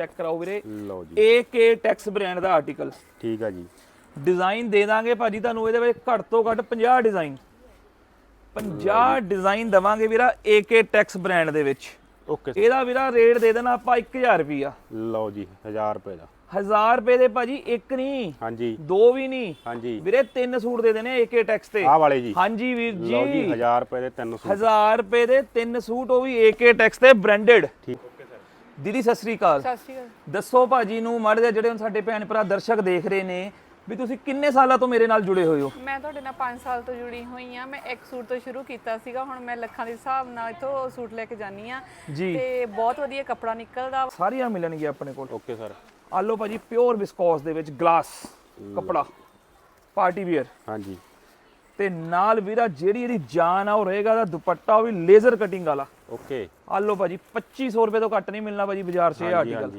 Check ਕਰਾਓ ਵੀਰੇ। ਲਓ ਜੀ। AK ਟੈਕਸ ਬ੍ਰਾਂਡ ਦਾ ਆਰਟੀਕਲ ਠੀਕ ਆ ਜੀ। ਡਿਜ਼ਾਈਨ ਦੇ ਦਾਂਗੇ ਭਾਜੀ ਤੁਹਾਨੂੰ ਇਹਦੇ ਵਿੱਚ ਘੱਟ ਤੋਂ ਘੱਟ 50 ਡਿਜ਼ਾਈਨ 50 ਡਿਜ਼ਾਈਨ ਦਵਾਂਗੇ ਵੀਰਾ AK ਟੈਕਸ ਬ੍ਰਾਂਡ ਦੇ ਵਿੱਚ। ਓਕੇ। ਇਹਦਾ ਵੀਰਾ ਰੇਟ ਦੇ ਦੇਣਾ ਆਪਾਂ 1000 ਰੁਪਿਆ ਲਓ ਜੀ 1000 ਰੁਪਏ ਦਾ। 1000 ਰੁਪਏ ਦੇ ਭਾਜੀ ਇੱਕ ਨਹੀਂ ਹਾਂਜੀ। ਦੋ ਵੀ ਨਹੀਂ ਹਾਂਜੀ। ਵੀਰੇ ਤਿੰਨ ਸੂਟ ਦੇ ਦੇਣੇ AK ਟੈਕਸ ਤੇ। ਆਹ ਵਾਲੇ ਜੀ। ਹਾਂਜੀ ਵੀਰ ਲਓ ਜੀ ਜੀ। 1000 ਰੁਪਏ ਦੇ ਤਿੰਨ ਸੂਟ। 1000 ਰੁਪਏ ਦੇ ਤਿੰਨ ਸੂਟ ਉਹ ਵੀ AK ਟੈਕਸ ਤੇ ਬ੍ਰਾਂਡਡ ਠੀਕ। ਦੀਦੀ ਸਤਿ ਸ੍ਰੀ ਅਕਾਲ। ਸਤਿ ਸ਼੍ਰੀ ਅਕਾਲ। ਦੱਸੋ ਭਾਜੀ ਨੂੰ ਮਾੜੇ ਜਿਹੇ ਜਿਹੜੇ ਹੁਣ ਸਾਡੇ ਭੈਣ ਭਰਾ ਦਰਸ਼ਕ ਦੇਖ ਰਹੇ ਨੇ ਵੀ ਤੁਸੀਂ ਕਿੰਨੇ ਸਾਲਾਂ ਤੋਂ ਮੇਰੇ ਨਾਲ ਜੁੜੇ ਹੋਏ ਹੋ? ਮੈਂ ਤੁਹਾਡੇ ਨਾਲ 5 ਸਾਲ ਤੋਂ ਜੁੜੀ ਹੋਈ ਆ ਮੈਂ ਇੱਕ ਸੂਟ ਤੋਂ ਸ਼ੁਰੂ ਕੀਤਾ ਸੀਗਾ। ਹੁਣ ਮੈਂ ਲੱਖਾਂ ਦੇ ਹਿਸਾਬ ਨਾਲ ਇਥੋਂ ਸੂਟ ਲੈ ਕੇ ਜਾਨੀ ਆ ਜੀ। ਤੇ ਬਹੁਤ ਵਧੀਆ ਕੱਪੜਾ ਨਿਕਲਦਾ। ਸਾਰੀਆਂ ਮਿਲਣਗੀਆਂ ਆਪਣੇ ਕੋਲ। ਓਕੇ ਸਰ ਆ ਲਓ ਭਾਜੀ ਪਿਓਰ ਵਿਸਕੋਸ ਦੇ ਵਿੱਚ ਗਲਾਸ ਕਪੜਾ। ਪਾਰਟੀ ਵੀਅਰ ਹਾਂਜੀ। ਤੇ ਨਾਲ ਵੀਰਾ ਜਿਹੜੀ ਇਹਦੀ ਜਾਨ ਆ ਉਹ ਰਹੇਗਾ ਦਾ ਦੁਪੱਟਾ ਉਹ ਵੀ ਲੇਜ਼ਰ ਕਟਿੰਗ ਵਾਲਾ। ਓਕੇ ਆ ਲਓ ਭਾਜੀ 2500 ਰੁਪਏ ਤੋਂ ਘੱਟ ਨਹੀਂ ਮਿਲਣਾ ਭਾਜੀ ਬਾਜ਼ਾਰ 'ਚ ਇਹ ਆਰਟੀਕਲ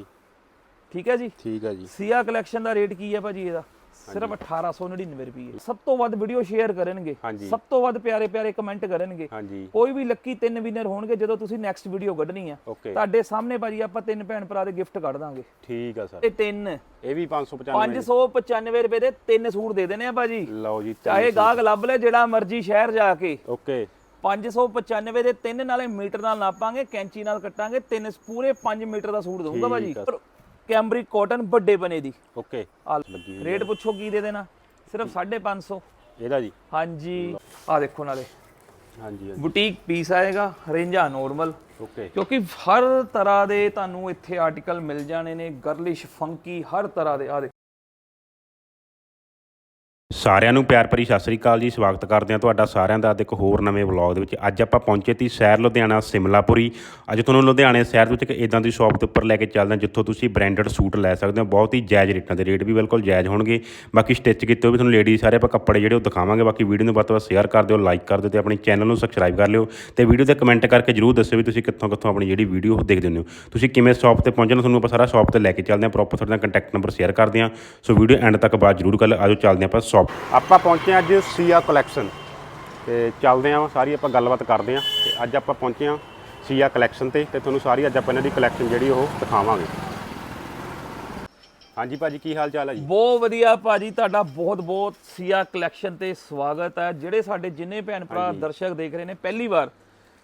ਠੀਕ ਹੈ ਜੀ? ਠੀਕ ਆ ਜੀ। ਸੀਆ ਕਲੈਕਸ਼ਨ ਦਾ ਰੇਟ ਕੀ ਹੈ ਭਾਜੀ ਇਹਦਾ? ਸਿਰਫ 1899 ਰੁਪਏ। ਸਭ ਤੋਂ ਵੱਧ ਵੀਡੀਓ ਸ਼ੇਅਰ ਕਰਨਗੇ। ਸਭ ਤੋਂ ਵੱਧ ਪਿਆਰੇ ਪਿਆਰੇ ਕਮੈਂਟ ਕਰਨਗੇ। ਕੋਈ ਵੀ ਲੱਕੀ ਤਿੰਨ ਵਿਨਰ ਹੋਣਗੇ ਜਦੋਂ ਤੁਸੀਂ ਨੈਕਸਟ ਵੀਡੀਓ ਕੱਢਣੀ ਆ। ਤੁਹਾਡੇ ਸਾਹਮਣੇ ਭਾਜੀ ਆਪਾਂ ਤਿੰਨ ਭੈਣ ਭਰਾ ਦੇ ਗਿਫਟ ਕੱਢ ਦਾਂਗੇ। ਠੀਕ ਆ ਸਰ। ਤੇ ਤਿੰਨ। ਇਹ ਵੀ 595 595 ਰੁਪਏ ਦੇ ਤਿੰਨ ਸੂਟ ਦੇ ਦੇਣੇ ਆ ਭਾਜੀ। ਲਓ ਜੀ ਚਾਹੇ ਗਾਹਕ ਲੱਭ ਲੈ ਜਿਹੜਾ ਮਰਜ਼ੀ ਸ਼ਹਿਰ ਜਾ ਕੇ। ਓਕੇ 595 ਦੇ ਤਿੰਨ ਨਾਲੇ ਮੀਟਰ ਨਾਲ ਨਾਪਾਂਗੇ ਕੈਂਚੀ ਨਾਲ ਕੱਟਾਂਗੇ ਤਿੰਨ ਪੂਰੇ 5 ਮੀਟਰ ਦਾ ਸੂਟ ਦਊਂਗਾ ਭਾਜੀ। ਠੀਕ ਕੈਮਬਰਿਕ ਕਾਟਨ ਵੱਡੇ ਬਨੇ ਦੀ। ਓਕੇ। ਆ ਲੱਗੀ ਹੋਈ ਰੇਟ ਪੁੱਛੋ ਕੀ ਦੇ ਦੇਣਾ? ਸਿਰਫ 550 ਇਹਦਾ ਜੀ। ਹਾਂਜੀ। ਆ ਦੇਖੋ ਨਾਲੇ। ਹਾਂਜੀ ਹਾਂਜੀ। ਬੁਟੀਕ ਪੀਸ ਆਏਗਾ ਰੇਂਜਾ ਨੋਰਮਲ ਓਕੇ। ਕਿਉਂਕਿ ਹਰ ਤਰ੍ਹਾਂ ਦੇ ਤੁਹਾਨੂੰ ਇੱਥੇ ਆਰਟੀਕਲ ਮਿਲ ਜਾਣੇ ਨੇ ਗਰਲਿਸ਼ ਫੰਕੀ ਹਰ ਤਰ੍ਹਾਂ ਦੇ। ਆ ਸਾਰਿਆਂ ਨੂੰ ਪਿਆਰ ਭਰੀ ਸਤਿ ਸ੍ਰੀ ਅਕਾਲ ਜੀ। ਸਵਾਗਤ ਕਰਦੇ ਹਾਂ ਤੁਹਾਡਾ ਸਾਰਿਆਂ ਦਾ ਅੱਜ ਇੱਕ ਹੋਰ ਨਵੇਂ ਵਲੌਗ ਦੇ ਵਿੱਚ। ਅੱਜ ਆਪਾਂ ਪਹੁੰਚੇ ਤੀ ਸ਼ਹਿਰ ਲੁਧਿਆਣਾ ਸਿਮਲਾਪੁਰੀ। ਅੱਜ ਤੁਹਾਨੂੰ ਲੁਧਿਆਣੇ ਸ਼ਹਿਰ ਦੇ ਵਿੱਚ ਇੱਕ ਇਦਾਂ ਦੀ ਸ਼ਾਪ ਦੇ ਉੱਪਰ ਲੈ ਕੇ ਚੱਲਦੇ ਹਾਂ ਜਿੱਥੋਂ ਤੁਸੀਂ ਬ੍ਰਾਂਡਡ ਸੂਟ ਲੈ ਸਕਦੇ ਹੋ। ਬਹੁਤ ਹੀ ਜਾਇਜ਼ ਰੇਟਾਂ ਦੇ ਰੇਟ ਵੀ ਬਿਲਕੁਲ ਜਾਇਜ਼ ਹੋਣਗੇ। ਬਾਕੀ ਸਟਿਚ ਕੀਤੇ ਹੋਏ ਵੀ ਤੁਹਾਨੂੰ ਲੇਡੀ ਸਾਰੇ ਆਪਾਂ ਕੱਪੜੇ ਜਿਹੜੇ ਉਹ ਦਿਖਾਵਾਂਗੇ। ਬਾਕੀ ਵੀਡੀਓ ਨੂੰ ਵੱਧ ਤੋਂ ਵੱਧ ਸ਼ੇਅਰ ਕਰ ਦਿਓ ਲਾਈਕ ਕਰ ਦਿਓ ਤੇ ਆਪਣੇ ਚੈਨਲ ਨੂੰ ਸਬਸਕ੍ਰਾਈਬ ਕਰ ਲਿਓ। ਤੇ ਵੀਡੀਓ ਤੇ ਕਮੈਂਟ ਕਰਕੇ ਜਰੂਰ ਦੱਸਿਓ ਵੀ ਤੁਸੀਂ ਕਿੱਥੋਂ ਕਿੱਥੋਂ ਆਪਣੀ ਜਿਹੜੀ ਵੀਡੀਓ ਉਹ ਦੇਖਦੇ ਹੋ। ਤੁਸੀਂ ਕਿਵੇਂ ਸ਼ਾਪ ਤੇ ਪਹੁੰਚਣਾ ਤੁਹਾਨੂੰ ਆਪਾਂ ਸਾਰਾ ਸ਼ਾਪ ਤੇ ਲੈ ਕੇ ਚੱਲਦੇ ਹਾਂ। ਪ੍ਰੋਪਰ ਤੁਹਾਡਾ ਕੰਟੈਕਟ ਨੰਬਰ ਸ਼ੇਅਰ ਕਰਦੇ ਹਾਂ। ਸੋ ਵੀਡੀਓ ਐਂਡ ਤੱਕ ਬਾਅਦ ਜਰੂਰ ਕਰ ਆਜੋ ਚੱਲਦੇ ਹਾਂ ਆਪਾਂ ਸ਼ਾਪ ਆਪਾਂ ਪਹੁੰਚੇ ਹਾਂ ਅੱਜ ਸੀਆ ਕਲੈਕਸ਼ਨ ਤੇ ਚੱਲਦੇ ਹਾਂ ਸਾਰੀ ਆਪਾਂ ਗੱਲਬਾਤ ਕਰਦੇ ਹਾਂ। ਤੇ ਅੱਜ ਆਪਾਂ ਪਹੁੰਚੇ ਹਾਂ ਸੀਆ ਕਲੈਕਸ਼ਨ ਤੇ ਤੇ ਤੁਹਾਨੂੰ ਸਾਰੀ ਅੱਜ ਆਪਾਂ ਇਹਨਾਂ ਦੀ ਕਲੈਕਸ਼ਨ ਜਿਹੜੀ ਉਹ ਦਿਖਾਵਾਂਗੇ। ਹਾਂਜੀ ਭਾਜੀ ਕੀ ਹਾਲ ਚਾਲ ਹੈ ਜੀ? ਬਹੁਤ ਵਧੀਆ ਭਾਜੀ ਤੁਹਾਡਾ ਬਹੁਤ ਬਹੁਤ ਸੀਆ ਕਲੈਕਸ਼ਨ ਤੇ ਸਵਾਗਤ ਹੈ। ਜਿਹੜੇ ਸਾਡੇ ਜਿੰਨੇ ਭੈਣ ਭਰਾ ਦਰਸ਼ਕ ਦੇਖ ਰਹੇ ਨੇ ਪਹਿਲੀ ਵਾਰ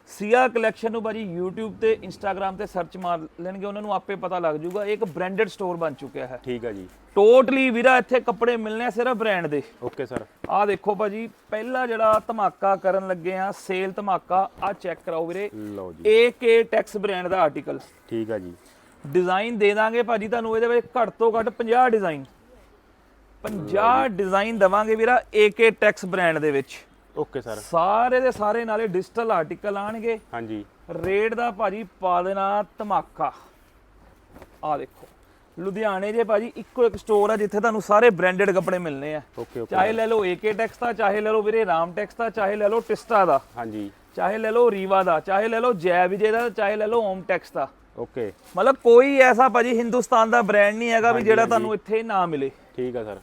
ਸੀਆ ਕਲੈਕਸ਼ਨ ਨੂੰ ਭਾਜੀ YouTube ਤੇ Instagram ਤੇ ਸਰਚ ਮਾਰ ਲੈਣਗੇ ਉਹਨਾਂ ਨੂੰ ਆਪੇ ਪਤਾ ਲੱਗ ਜਾਊਗਾ ਇਹ ਇੱਕ ਬ੍ਰਾਂਡਡ ਸਟੋਰ ਬਣ ਚੁੱਕਿਆ ਹੈ। ਠੀਕ ਹੈ ਜੀ। ਟੋਟਲੀ ਵੀਰਾ ਇੱਥੇ ਕੱਪੜੇ ਮਿਲਨੇ ਆ ਸਿਰਫ ਬ੍ਰਾਂਡ ਦੇ। ਓਕੇ ਸਰ ਆਹ ਦੇਖੋ ਭਾਜੀ ਪਹਿਲਾ ਜਿਹੜਾ ਧਮਾਕਾ ਕਰਨ ਲੱਗੇ ਆ ਸੇਲ ਧਮਾਕਾ ਆ ਚੈੱਕ ਕਰਾਓ ਵੀਰੇ। ਲਓ ਜੀ। AK ਟੈਕਸ ਬ੍ਰਾਂਡ ਦਾ ਆਰਟੀਕਲ ਠੀਕ ਹੈ ਜੀ। ਡਿਜ਼ਾਈਨ ਦੇ ਦਾਂਗੇ ਭਾਜੀ ਤੁਹਾਨੂੰ ਇਹਦੇ ਵਿੱਚ ਘੱਟ ਤੋਂ ਘੱਟ 50 ਡਿਜ਼ਾਈਨ 50 ਡਿਜ਼ਾਈਨ ਦਵਾਂਗੇ ਵੀਰਾ AK ਟੈਕਸ ਬ੍ਰਾਂਡ ਦੇ ਵਿੱਚ। ਓਕੇ ਸਰ ਸਾਰੇ ਦੇ ਸਾਰੇ ਨਾਲੇ ਡਿਜੀਟਲ ਆਰਟੀਕਲ ਆਣਗੇ। ਹਾਂਜੀ। ਰੇਟ ਦਾ ਭਾਜੀ ਪਾ ਦੇਣਾ ਧਮਾਕਾ। ਆ ਦੇਖੋ ਲੁਧਿਆਣੇ ਜੇ ਭਾਜੀ ਇੱਕੋ ਇੱਕ ਸਟੋਰ ਆ ਜਿੱਥੇ ਤੁਹਾਨੂੰ ਸਾਰੇ ਬ੍ਰਾਂਡਡ ਕੱਪੜੇ ਮਿਲਨੇ ਆ। ਓਕੇ ਓਕੇ ਚਾਹੇ ਲੈ ਲਓ AK ਟੈਕਸ ਦਾ ਚਾਹੇ ਲੈ ਲਓ ਵੀਰੇ ਰਾਮ ਟੈਕਸ ਦਾ ਚਾਹੇ ਲੈ ਲਓ ਟਿਸਟਾ ਦਾ। ਹਾਂਜੀ। ਚਾਹੇ ਲੈ ਲਓ ਰੀਵਾ ਦਾ ਚਾਹੇ ਲੈ ਲਓ ਜੈ ਵਿਜੇ ਦਾ ਚਾਹੇ ਲੈ ਲਓ ਓਮ ਟੈਕਸ ਦਾ। ਓਕੇ ਮਤਲਬ ਕੋਈ ਐਸਾ ਭਾਜੀ ਹਿੰਦੁਸਤਾਨ ਦਾ ਬ੍ਰਾਂਡ ਨਹੀਂ ਹੈਗਾ ਵੀ ਜਿਹੜਾ ਤੁਹਾਨੂੰ ਇੱਥੇ ਨਾ ਮਿਲੇ। ਠੀਕ ਹੈ ਸਰ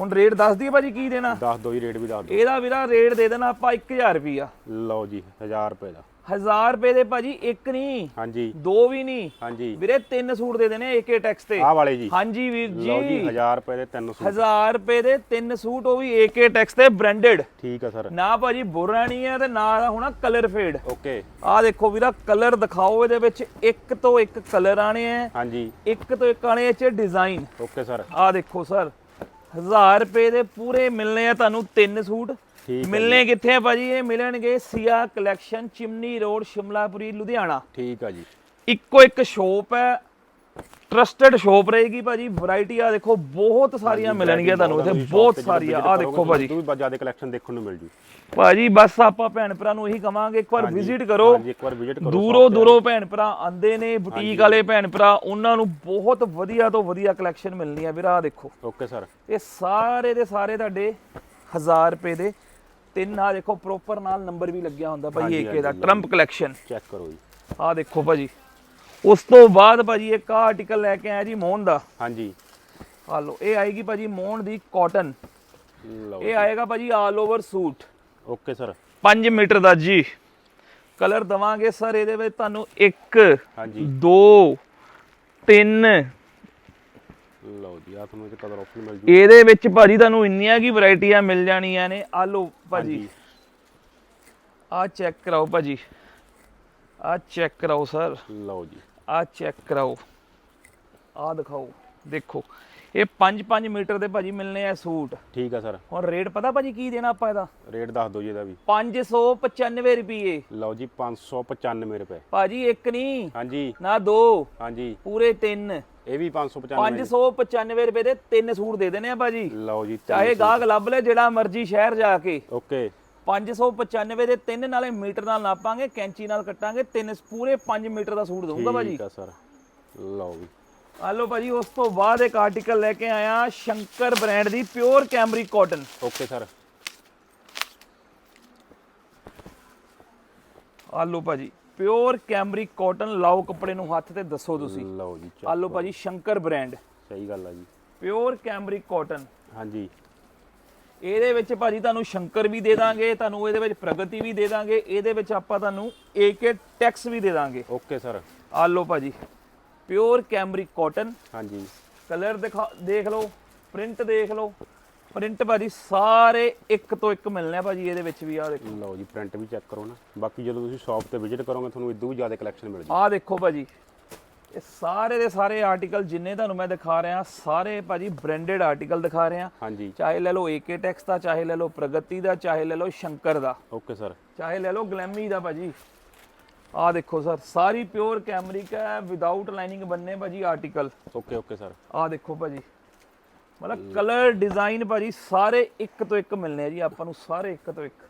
ਹੁਣ ਰੇਟ ਦੱਸ ਦਈਏ ਭਾਜੀ ਕੀ ਦੇਣਾ? ਦੱਸ ਦਿਓ ਜੀ ਰੇਟ ਵੀ ਦੱਸ ਦਿਓ। ਇਹਦਾ ਵੀਰਾ ਰੇਟ ਦੇ ਦੇਣਾ ਆਪਾਂ 1000 ਰੁਪਿਆ ਲਓ ਜੀ 1000 ਰੁਪਏ ਦਾ। 1000 ਰੁਪਏ ਦੇ ਭਾਜੀ ਇੱਕ ਨਹੀਂ ਹਾਂਜੀ। ਦੋ ਵੀ ਨਹੀਂ ਹਾਂਜੀ। ਵੀਰੇ ਤਿੰਨ ਸੂਟ ਦੇ ਦੇਣੇ AK ਟੈਕਸ ਤੇ। ਆਹ ਵਾਲੇ ਜੀ। ਹਾਂਜੀ ਵੀਰ ਲਓ ਜੀ। ਜੀ 1000 ਰੁਪਏ ਦੇ ਤਿੰਨ ਸੂਟ। 1000 ਰੁਪਏ ਦੇ ਤਿੰਨ ਸੂਟ ਉਹ ਵੀ AK ਟੈਕਸ ਤੇ ਬ੍ਰਾਂਡਡ ਠੀਕ ਹੈ ਸਰ। ਨਾ ਭਾਜੀ ਬੁਰਾ ਨਹੀਂ ਹੈ ਤੇ ਨਾ ਦਾ ਹੋਣਾ ਕਲਰ ਫੇਡ ਓਕੇ। ਆਹ ਦੇਖੋ ਵੀਰਾ ਕਲਰ ਦਿਖਾਓ ਇਹਦੇ ਵਿੱਚ। ਇੱਕ ਤੋਂ ਇੱਕ ਕਲਰ ਆਣੇ ਆ। ਹਾਂਜੀ। ਇੱਕ ਤੋਂ ਇੱਕ ਆਣੇ ਇਹ ਚ ਡਿਜ਼ਾਈਨ ਓਕੇ ਸਰ। ਆਹ ਦੇਖੋ ਸਰ। 1000 ਰੁਪਏ ਦੇ ਪੂਰੇ ਮਿਲਨੇ ਆ ਤੁਹਾਨੂੰ ਤਿੰਨ ਸੂਟ। ਮਿਲਨੇ ਕਿੱਥੇ ਆ ਭਾਜੀ? ਇਹ ਮਿਲਣਗੇ Siya collection chimney road Shimlapuri Ludhiana. ਠੀਕ ਆ ਜੀ। ਇੱਕੋ ਇੱਕ ਸ਼ੋਪ ਹੈ। ਟਰਸਟਡ ਸ਼ੋਪ ਰਹੇਗੀ ਭਾਜੀ। ਵੈਰਾਈਟੀ ਆ ਦੇਖੋ ਬਹੁਤ ਸਾਰੀਆਂ ਮਿਲਣਗੀਆਂ ਤੁਹਾਨੂੰ ਇੱਥੇ ਬਹੁਤ ਸਾਰੀਆਂ। ਆ ਦੇਖੋ ਭਾਜੀ। ਤੂੰ ਵੀ ਜ਼ਿਆਦਾ ਕਲੈਕਸ਼ਨ ਦੇਖਣ ਨੂੰ ਮਿਲ ਜੂ। ਭਾਜੀ ਬਸ ਆਪਾਂ ਭੈਣ ਭਰਾ ਨੂੰ ਇਹੀ ਕਵਾਂਗੇ ਇੱਕ ਵਾਰ ਵਿਜ਼ਿਟ ਕਰੋ। ਹਾਂਜੀ ਇੱਕ ਵਾਰ ਵਿਜ਼ਿਟ ਕਰੋ ਦੂਰੋਂ ਦੂਰੋਂ ਭੈਣ ਭਰਾ ਆਂਦੇ ਨੇ ਬੁਟੀਕ ਵਾਲੇ ਭੈਣ ਭਰਾ ਉਹਨਾਂ ਨੂੰ ਬਹੁਤ ਵਧੀਆ ਤੋਂ ਵਧੀਆ ਕਲੈਕਸ਼ਨ ਮਿਲਣੀ ਆ ਵੀਰਾ ਆ ਦੇਖੋ। ਓਕੇ ਸਰ ਇਹ ਸਾਰੇ ਦੇ ਸਾਰੇ ਤੁਹਾਡੇ 1000 ਰੁਪਏ ਦੇ ਤਿੰਨ ਆ ਦੇਖੋ ਪ੍ਰੋਪਰ ਨਾਲ ਨੰਬਰ ਵੀ ਲੱਗਿਆ ਹੁੰਦਾ ਹਾਂਜੀ, ਏਕੇ ਦਾ ਟਰੰਪ ਕਲੈਕਸ਼ਨ ਚੈੱਕ ਕਰੋ ਜੀ। ਆ ਦੇਖੋ ਭਾਜੀ। ਉਸ ਤੋਂ ਬਾਅਦ ਭਾਜੀ ਇੱਕ ਆਰਟੀਕਲ ਲੈ ਕੇ ਆਇਆ ਜੀ ਮੋਹਨ ਦਾ। ਹਾਂਜੀ। ਆ ਲਓ ਇਹ ਆਏਗੀ ਭਾਜੀ ਮੋਹਨ ਦੀ ਕਾਟਨ ਲਓ ਇਹ ਆਏਗਾ ਭਾਜੀ all over suit okay sir 5 metre ਦਾ ਜੀ। ਕਲਰ ਦਵਾਂਗੇ ਸਰ ਇਹਦੇ ਵਿੱਚ ਤੁਹਾਨੂੰ 1 ਹਾਂਜੀ। 2 ਤਿੰਨ। ਲਓ ਜੀ ਆ ਤੁਹਾਨੂੰ ਇਹ ਕਲਰ ਆਪਸ਼ਨ ਮਿਲ ਜੂ। ਇਹਦੇ ਵਿੱਚ ਭਾਜੀ ਤੁਹਾਨੂੰ ਇੰਨੀਆਂ ਕੀ ਵੈਰਾਈਟੀਆਂ ਮਿਲ ਜਾਣੀਆਂ ਨੇ। ਆ ਲਓ ਭਾਜੀ। ਆ ਚੈੱਕ ਕਰਾਓ ਭਾਜੀ। ਆ ਚੈੱਕ ਕਰਾਓ ਸਰ। ਲਓ ਜੀ। ਆ ਚੈੱਕ ਕਰਾਓ। ਆ ਦਿਖਾਓ। ਦੇਖੋ। ਇਹ 5-5 ਮੀਟਰ ਦੇ ਭਾਜੀ ਮਿਲਨੇ ਆ ਸੂਟ। ਠੀਕ ਆ ਸਰ। ਹੁਣ ਰੇਟ ਪਤਾ ਭਾਜੀ ਕੀ ਦੇਣਾ ਆਪਾਂ ਇਹਦਾ? ਰੇਟ ਦੱਸ ਦਿਓ ਜੀ ਇਹਦਾ ਵੀ। 595 ਰੁਪਏ। ਲਓ ਜੀ 595 ਰੁਪਏ। ਭਾਜੀ ਇੱਕ ਨਹੀਂ ਹਾਂਜੀ। ਨਾ ਦੋ। ਹਾਂਜੀ। ਪੂਰੇ ਤਿੰਨ। ਇਹ ਵੀ 595 595 ਰੁਪਏ ਦੇ ਤਿੰਨ ਸੂਟ ਦੇ ਦੇਣੇ ਆ ਭਾਜੀ। ਲਓ ਜੀ ਚਾਹੇ ਗਾਹਕ ਲੱਭ ਲੈ ਜਿਹੜਾ ਮਰਜ਼ੀ ਸ਼ਹਿਰ ਜਾ ਕੇ। ਓਕੇ। 595 ਦੇ ਤਿੰਨ ਨਾਲੇ ਮੀਟਰ ਨਾਲ ਨਾਪਾਂਗੇ ਕੈਂਚੀ ਨਾਲ ਕੱਟਾਂਗੇ ਤਿੰਨ ਪੂਰੇ 5 ਮੀਟਰ ਦਾ ਸੂਟ ਦਊਂਗਾ ਭਾਜੀ। ਠੀਕ ਆ ਸਰ। ਲਓ ਵੀ। ਆ ਲਓ ਭਾਜੀ ਉਸ ਤੋਂ ਬਾਅਦ ਇੱਕ ਆਰਟੀਕਲ ਲੈ ਕੇ ਆਇਆ ਸ਼ੰਕਰ ਬ੍ਰਾਂਡ ਦੀ pure cambric cotton okay sir. ਆ ਲਓ ਭਾਜੀ ਪਿਓਰ ਕੈਮਰੀ ਕਾਟਨ ਲਾਓ ਕੱਪੜੇ ਨੂੰ ਹੱਥ ਤੇ ਦੱਸੋ ਤੁਸੀਂ। ਲਓ ਜੀ ਆ ਲਓ ਭਾਜੀ ਸ਼ੰਕਰ ਬ੍ਰਾਂਡ। ਸਹੀ ਗੱਲ ਆ ਜੀ। ਪਿਓਰ ਕੈਮਰੀ ਕਾਟਨ ਹਾਂਜੀ। ਇਹਦੇ ਵਿੱਚ ਭਾਜੀ ਤੁਹਾਨੂੰ ਸ਼ੰਕਰ ਵੀ ਦੇ ਦਾਂਗੇ ਤੁਹਾਨੂੰ ਇਹਦੇ ਵਿੱਚ ਪ੍ਰਗਤੀ ਵੀ ਦੇ ਦਾਂਗੇ ਇਹਦੇ ਵਿੱਚ ਆਪਾਂ ਤੁਹਾਨੂੰ ਏਕੇ ਟੈਕਸ ਵੀ ਦੇ ਦਾਂਗੇ। ਓਕੇ ਸਰ ਆ ਲਓ ਭਾਜੀ ਪਿਓਰ ਕੈਮਰੀ ਕਾਟਨ ਹਾਂਜੀ। ਕਲਰ ਦਿਖਾ ਦੇਖ ਲਓ ਪ੍ਰਿੰਟ ਦੇਖ ਲਓ। ਪ੍ਰਿੰਟ ਭਾਜੀ ਸਾਰੇ ਇੱਕ ਤੋਂ ਇੱਕ ਮਿਲਨੇ ਆ ਭਾਜੀ ਇਹਦੇ ਵਿੱਚ ਵੀ ਆ ਦੇਖੋ। ਲਓ ਜੀ ਪ੍ਰਿੰਟ ਵੀ ਚੈੱਕ ਕਰੋ ਨਾ। ਬਾਕੀ ਜਦੋਂ ਤੁਸੀਂ ਸ਼ਾਪ ਤੇ ਵਿਜ਼ਿਟ ਕਰੋਗੇ ਤੁਹਾਨੂੰ ਇਦੋਂ ਵੀ ਜ਼ਿਆਦਾ ਕਲੈਕਸ਼ਨ ਮਿਲ ਜੂ। ਆ ਦੇਖੋ ਭਾਜੀ ਇਹ ਸਾਰੇ ਦੇ ਸਾਰੇ ਆਰਟੀਕਲ ਜਿੰਨੇ ਤੁਹਾਨੂੰ ਮੈਂ ਦਿਖਾ ਰਿਹਾ ਸਾਰੇ ਭਾਜੀ ਬ੍ਰਾਂਡਡ ਆਰਟੀਕਲ ਦਿਖਾ ਰਿਹਾ। ਹਾਂਜੀ। ਚਾਹੇ ਲੈ ਲਓ ਏਕੇ ਟੈਕਸ ਦਾ ਚਾਹੇ ਲੈ ਲਓ ਪ੍ਰਗਤੀ ਦਾ ਚਾਹੇ ਲੈ ਲਓ ਸ਼ੰਕਰ ਦਾ। ਓਕੇ ਸਰ ਚਾਹੇ ਲੈ ਲਓ ਗਲੈਮੀ ਦਾ ਭਾਜੀ। ਆ ਦੇਖੋ ਸਰ ਸਾਰੀ ਪਿਓਰ ਕੈਮਰਿਕ ਹੈ ਵਿਦਆਊਟ ਲਾਈਨਿੰਗ ਬੰਨੇ ਭਾਜੀ ਆਰਟੀਕਲ ਓਕੇ ਓਕੇ ਸਰ ਆ ਦੇਖੋ ਭਾਜੀ। ਮਤਲਬ ਕਲਰ ਡਿਜ਼ਾਈਨ ਭਾਜੀ ਸਾਰੇ ਇੱਕ ਤੋਂ ਇੱਕ ਮਿਲਨੇ ਆ ਜੀ ਆਪਾਂ ਨੂੰ ਸਾਰੇ ਇੱਕ ਤੋਂ ਇੱਕ।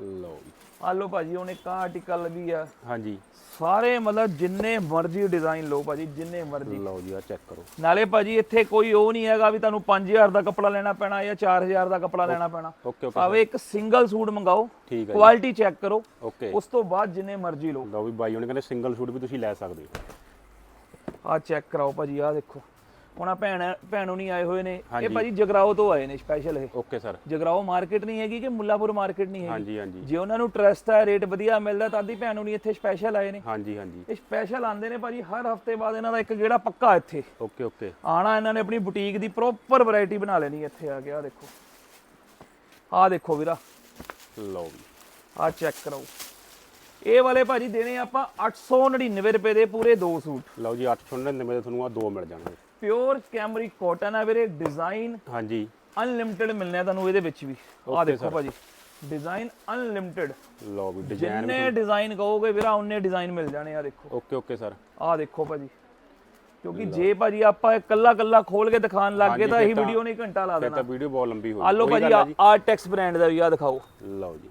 ਲਓ ਜੀ। ਆ ਲਓ ਭਾਜੀ ਹੁਣ ਇੱਕ ਆਰਟੀਕਲ ਵੀ ਆ। ਹਾਂਜੀ। ਸਾਰੇ ਮਤਲਬ ਜਿੰਨੇ ਮਰਜ਼ੀ ਡਿਜ਼ਾਈਨ ਲਓ ਭਾਜੀ ਜਿੰਨੇ ਮਰਜ਼ੀ। ਲਓ ਜੀ ਆ ਚੈੱਕ ਕਰੋ। ਨਾਲੇ ਭਾਜੀ ਇੱਥੇ ਕੋਈ ਉਹ ਨਹੀਂ ਹੈਗਾ ਵੀ ਤੁਹਾਨੂੰ 5000 ਦਾ ਕੱਪੜਾ ਲੈਣਾ ਪੈਣਾ ਜਾਂ 4000 ਦਾ ਕੱਪੜਾ ਲੈਣਾ ਪੈਣਾ। ਭਾਵੇਂ ਇੱਕ ਸਿੰਗਲ ਸੂਟ ਮੰਗਾਓ ਠੀਕ ਹੈ ਜੀ। ਕੁਆਲਿਟੀ ਚੈੱਕ ਕਰੋ। ਓਕੇ। ਉਸ ਤੋਂ ਬਾਅਦ ਜਿੰਨੇ ਮਰਜ਼ੀ ਲਓ। ਲਓ ਵੀ ਬਾਈ ਉਹਨੇ ਕਹਿੰਦੇ ਸਿੰਗਲ ਸੂਟ ਵੀ ਤੁਸੀਂ ਲੈ ਸਕਦੇ ਹੋ। ਆ ਚੈੱਕ ਕਰਾਓ ਭਾਜੀ ਆ ਦੇਖੋ। ਆ ਭੈਣ ਭੈਣੋਂ ਨਹੀਂ ਆਏ ਹੋਏ ਨੇ। ਇਹ। ਭਾਜੀ ਜਗਰਾਓ ਤੋਂ ਆਏ ਨੇ ਸਪੈਸ਼ਲ ਇਹ। ਓਕੇ ਸਰ ਜਗਰਾਓ ਮਾਰਕੀਟ ਨਹੀਂ ਹੈਗੀ ਕਿ ਮੁੱਲਾਪੁਰ ਮਾਰਕੀਟ ਨਹੀਂ ਹੈਗੀ? ਹਾਂਜੀ ਹਾਂਜੀ। ਜੇ ਉਹਨਾਂ ਨੂੰ ਟਰਸਟ ਹੈ ਰੇਟ ਵਧੀਆ ਮਿਲਦਾ ਤਾਂ ਦੀ ਭੈਣੋਂ ਨਹੀਂ ਇੱਥੇ ਸਪੈਸ਼ਲ ਆਏ ਨੇ। ਹਾਂਜੀ ਹਾਂਜੀ। ਇਹ ਸਪੈਸ਼ਲ ਆਉਂਦੇ ਨੇ ਭਾਜੀ ਹਰ ਹਫ਼ਤੇ ਬਾਅਦ ਇਹਨਾਂ ਦਾ ਇੱਕ ਗੇੜਾ ਪੱਕਾ ਇੱਥੇ। ਓਕੇ ਓਕੇ ਆਣਾ ਇਹਨਾਂ ਨੇ ਆਪਣੀ ਬੁਟੀਕ ਦੀ ਪ੍ਰੋਪਰ ਵੈਰਾਈਟੀ ਬਣਾ ਲੈਣੀ ਇੱਥੇ ਆ ਕੇ ਆ ਦੇਖੋ। ਆ ਦੇਖੋ ਵੀਰਾ। ਲਓ ਆ ਚੈੱਕ ਕਰੋ ਇਹ ਵਾਲੇ ਭਾਜੀ ਦੇਣੇ ਆਪਾਂ 899 ਰੁਪਏ ਦੇ ਪੂਰੇ ਦੋ ਸੂਟ। ਲਓ ਜੀ 899 ਦੇ ਤੁਹਾਨੂੰ ਆ ਦੋ ਮਿਲ ਜਾਣਗੇ। ਪਿਓਰ ਕੈਮਰੀ ਕਾਟਨ ਆ ਵੀਰੇ ਡਿਜ਼ਾਈਨ ਹਾਂਜੀ। ਅਨਲਿਮਿਟਿਡ ਮਿਲਨੇ ਆ ਤੁਹਾਨੂੰ ਇਹਦੇ ਵਿੱਚ ਵੀ। ਆ ਦੇਖੋ. ਭਾਜੀ ਡਿਜ਼ਾਈਨ ਅਨਲਿਮਿਟਿਡ ਲਓ ਵੀ ਡਿਜ਼ਾਈਨ ਜਿੰਨੇ ਡਿਜ਼ਾਈਨ ਕਹੋਗੇ ਵੀਰਾ ਉਹਨੇ ਡਿਜ਼ਾਈਨ ਮਿਲ ਜਾਣੇ ਆ ਦੇਖੋ। ਓਕੇ ਓਕੇ ਸਰ ਆ ਦੇਖੋ ਭਾਜੀ। ਕਿਉਂਕਿ ਜੇ ਭਾਜੀ ਆਪਾਂ ਇਕੱਲਾ ਕੱਲਾ ਖੋਲ ਕੇ ਦਿਖਾਣ ਲੱਗ ਗਏ ਤਾਂ ਇਹੀ ਵੀਡੀਓ ਨਹੀਂ ਘੰਟਾ ਲਾ ਦੇਣਾ ਤਾਂ ਵੀਡੀਓ ਬਹੁਤ ਲੰਬੀ ਹੋ ਆ ਲਓ ਭਾਜੀ ਆਰਟੈਕਸ ਬ੍ਰਾਂਡ ਦਾ ਵੀ ਆ ਦਿਖਾਓ। ਲਓ ਜੀ।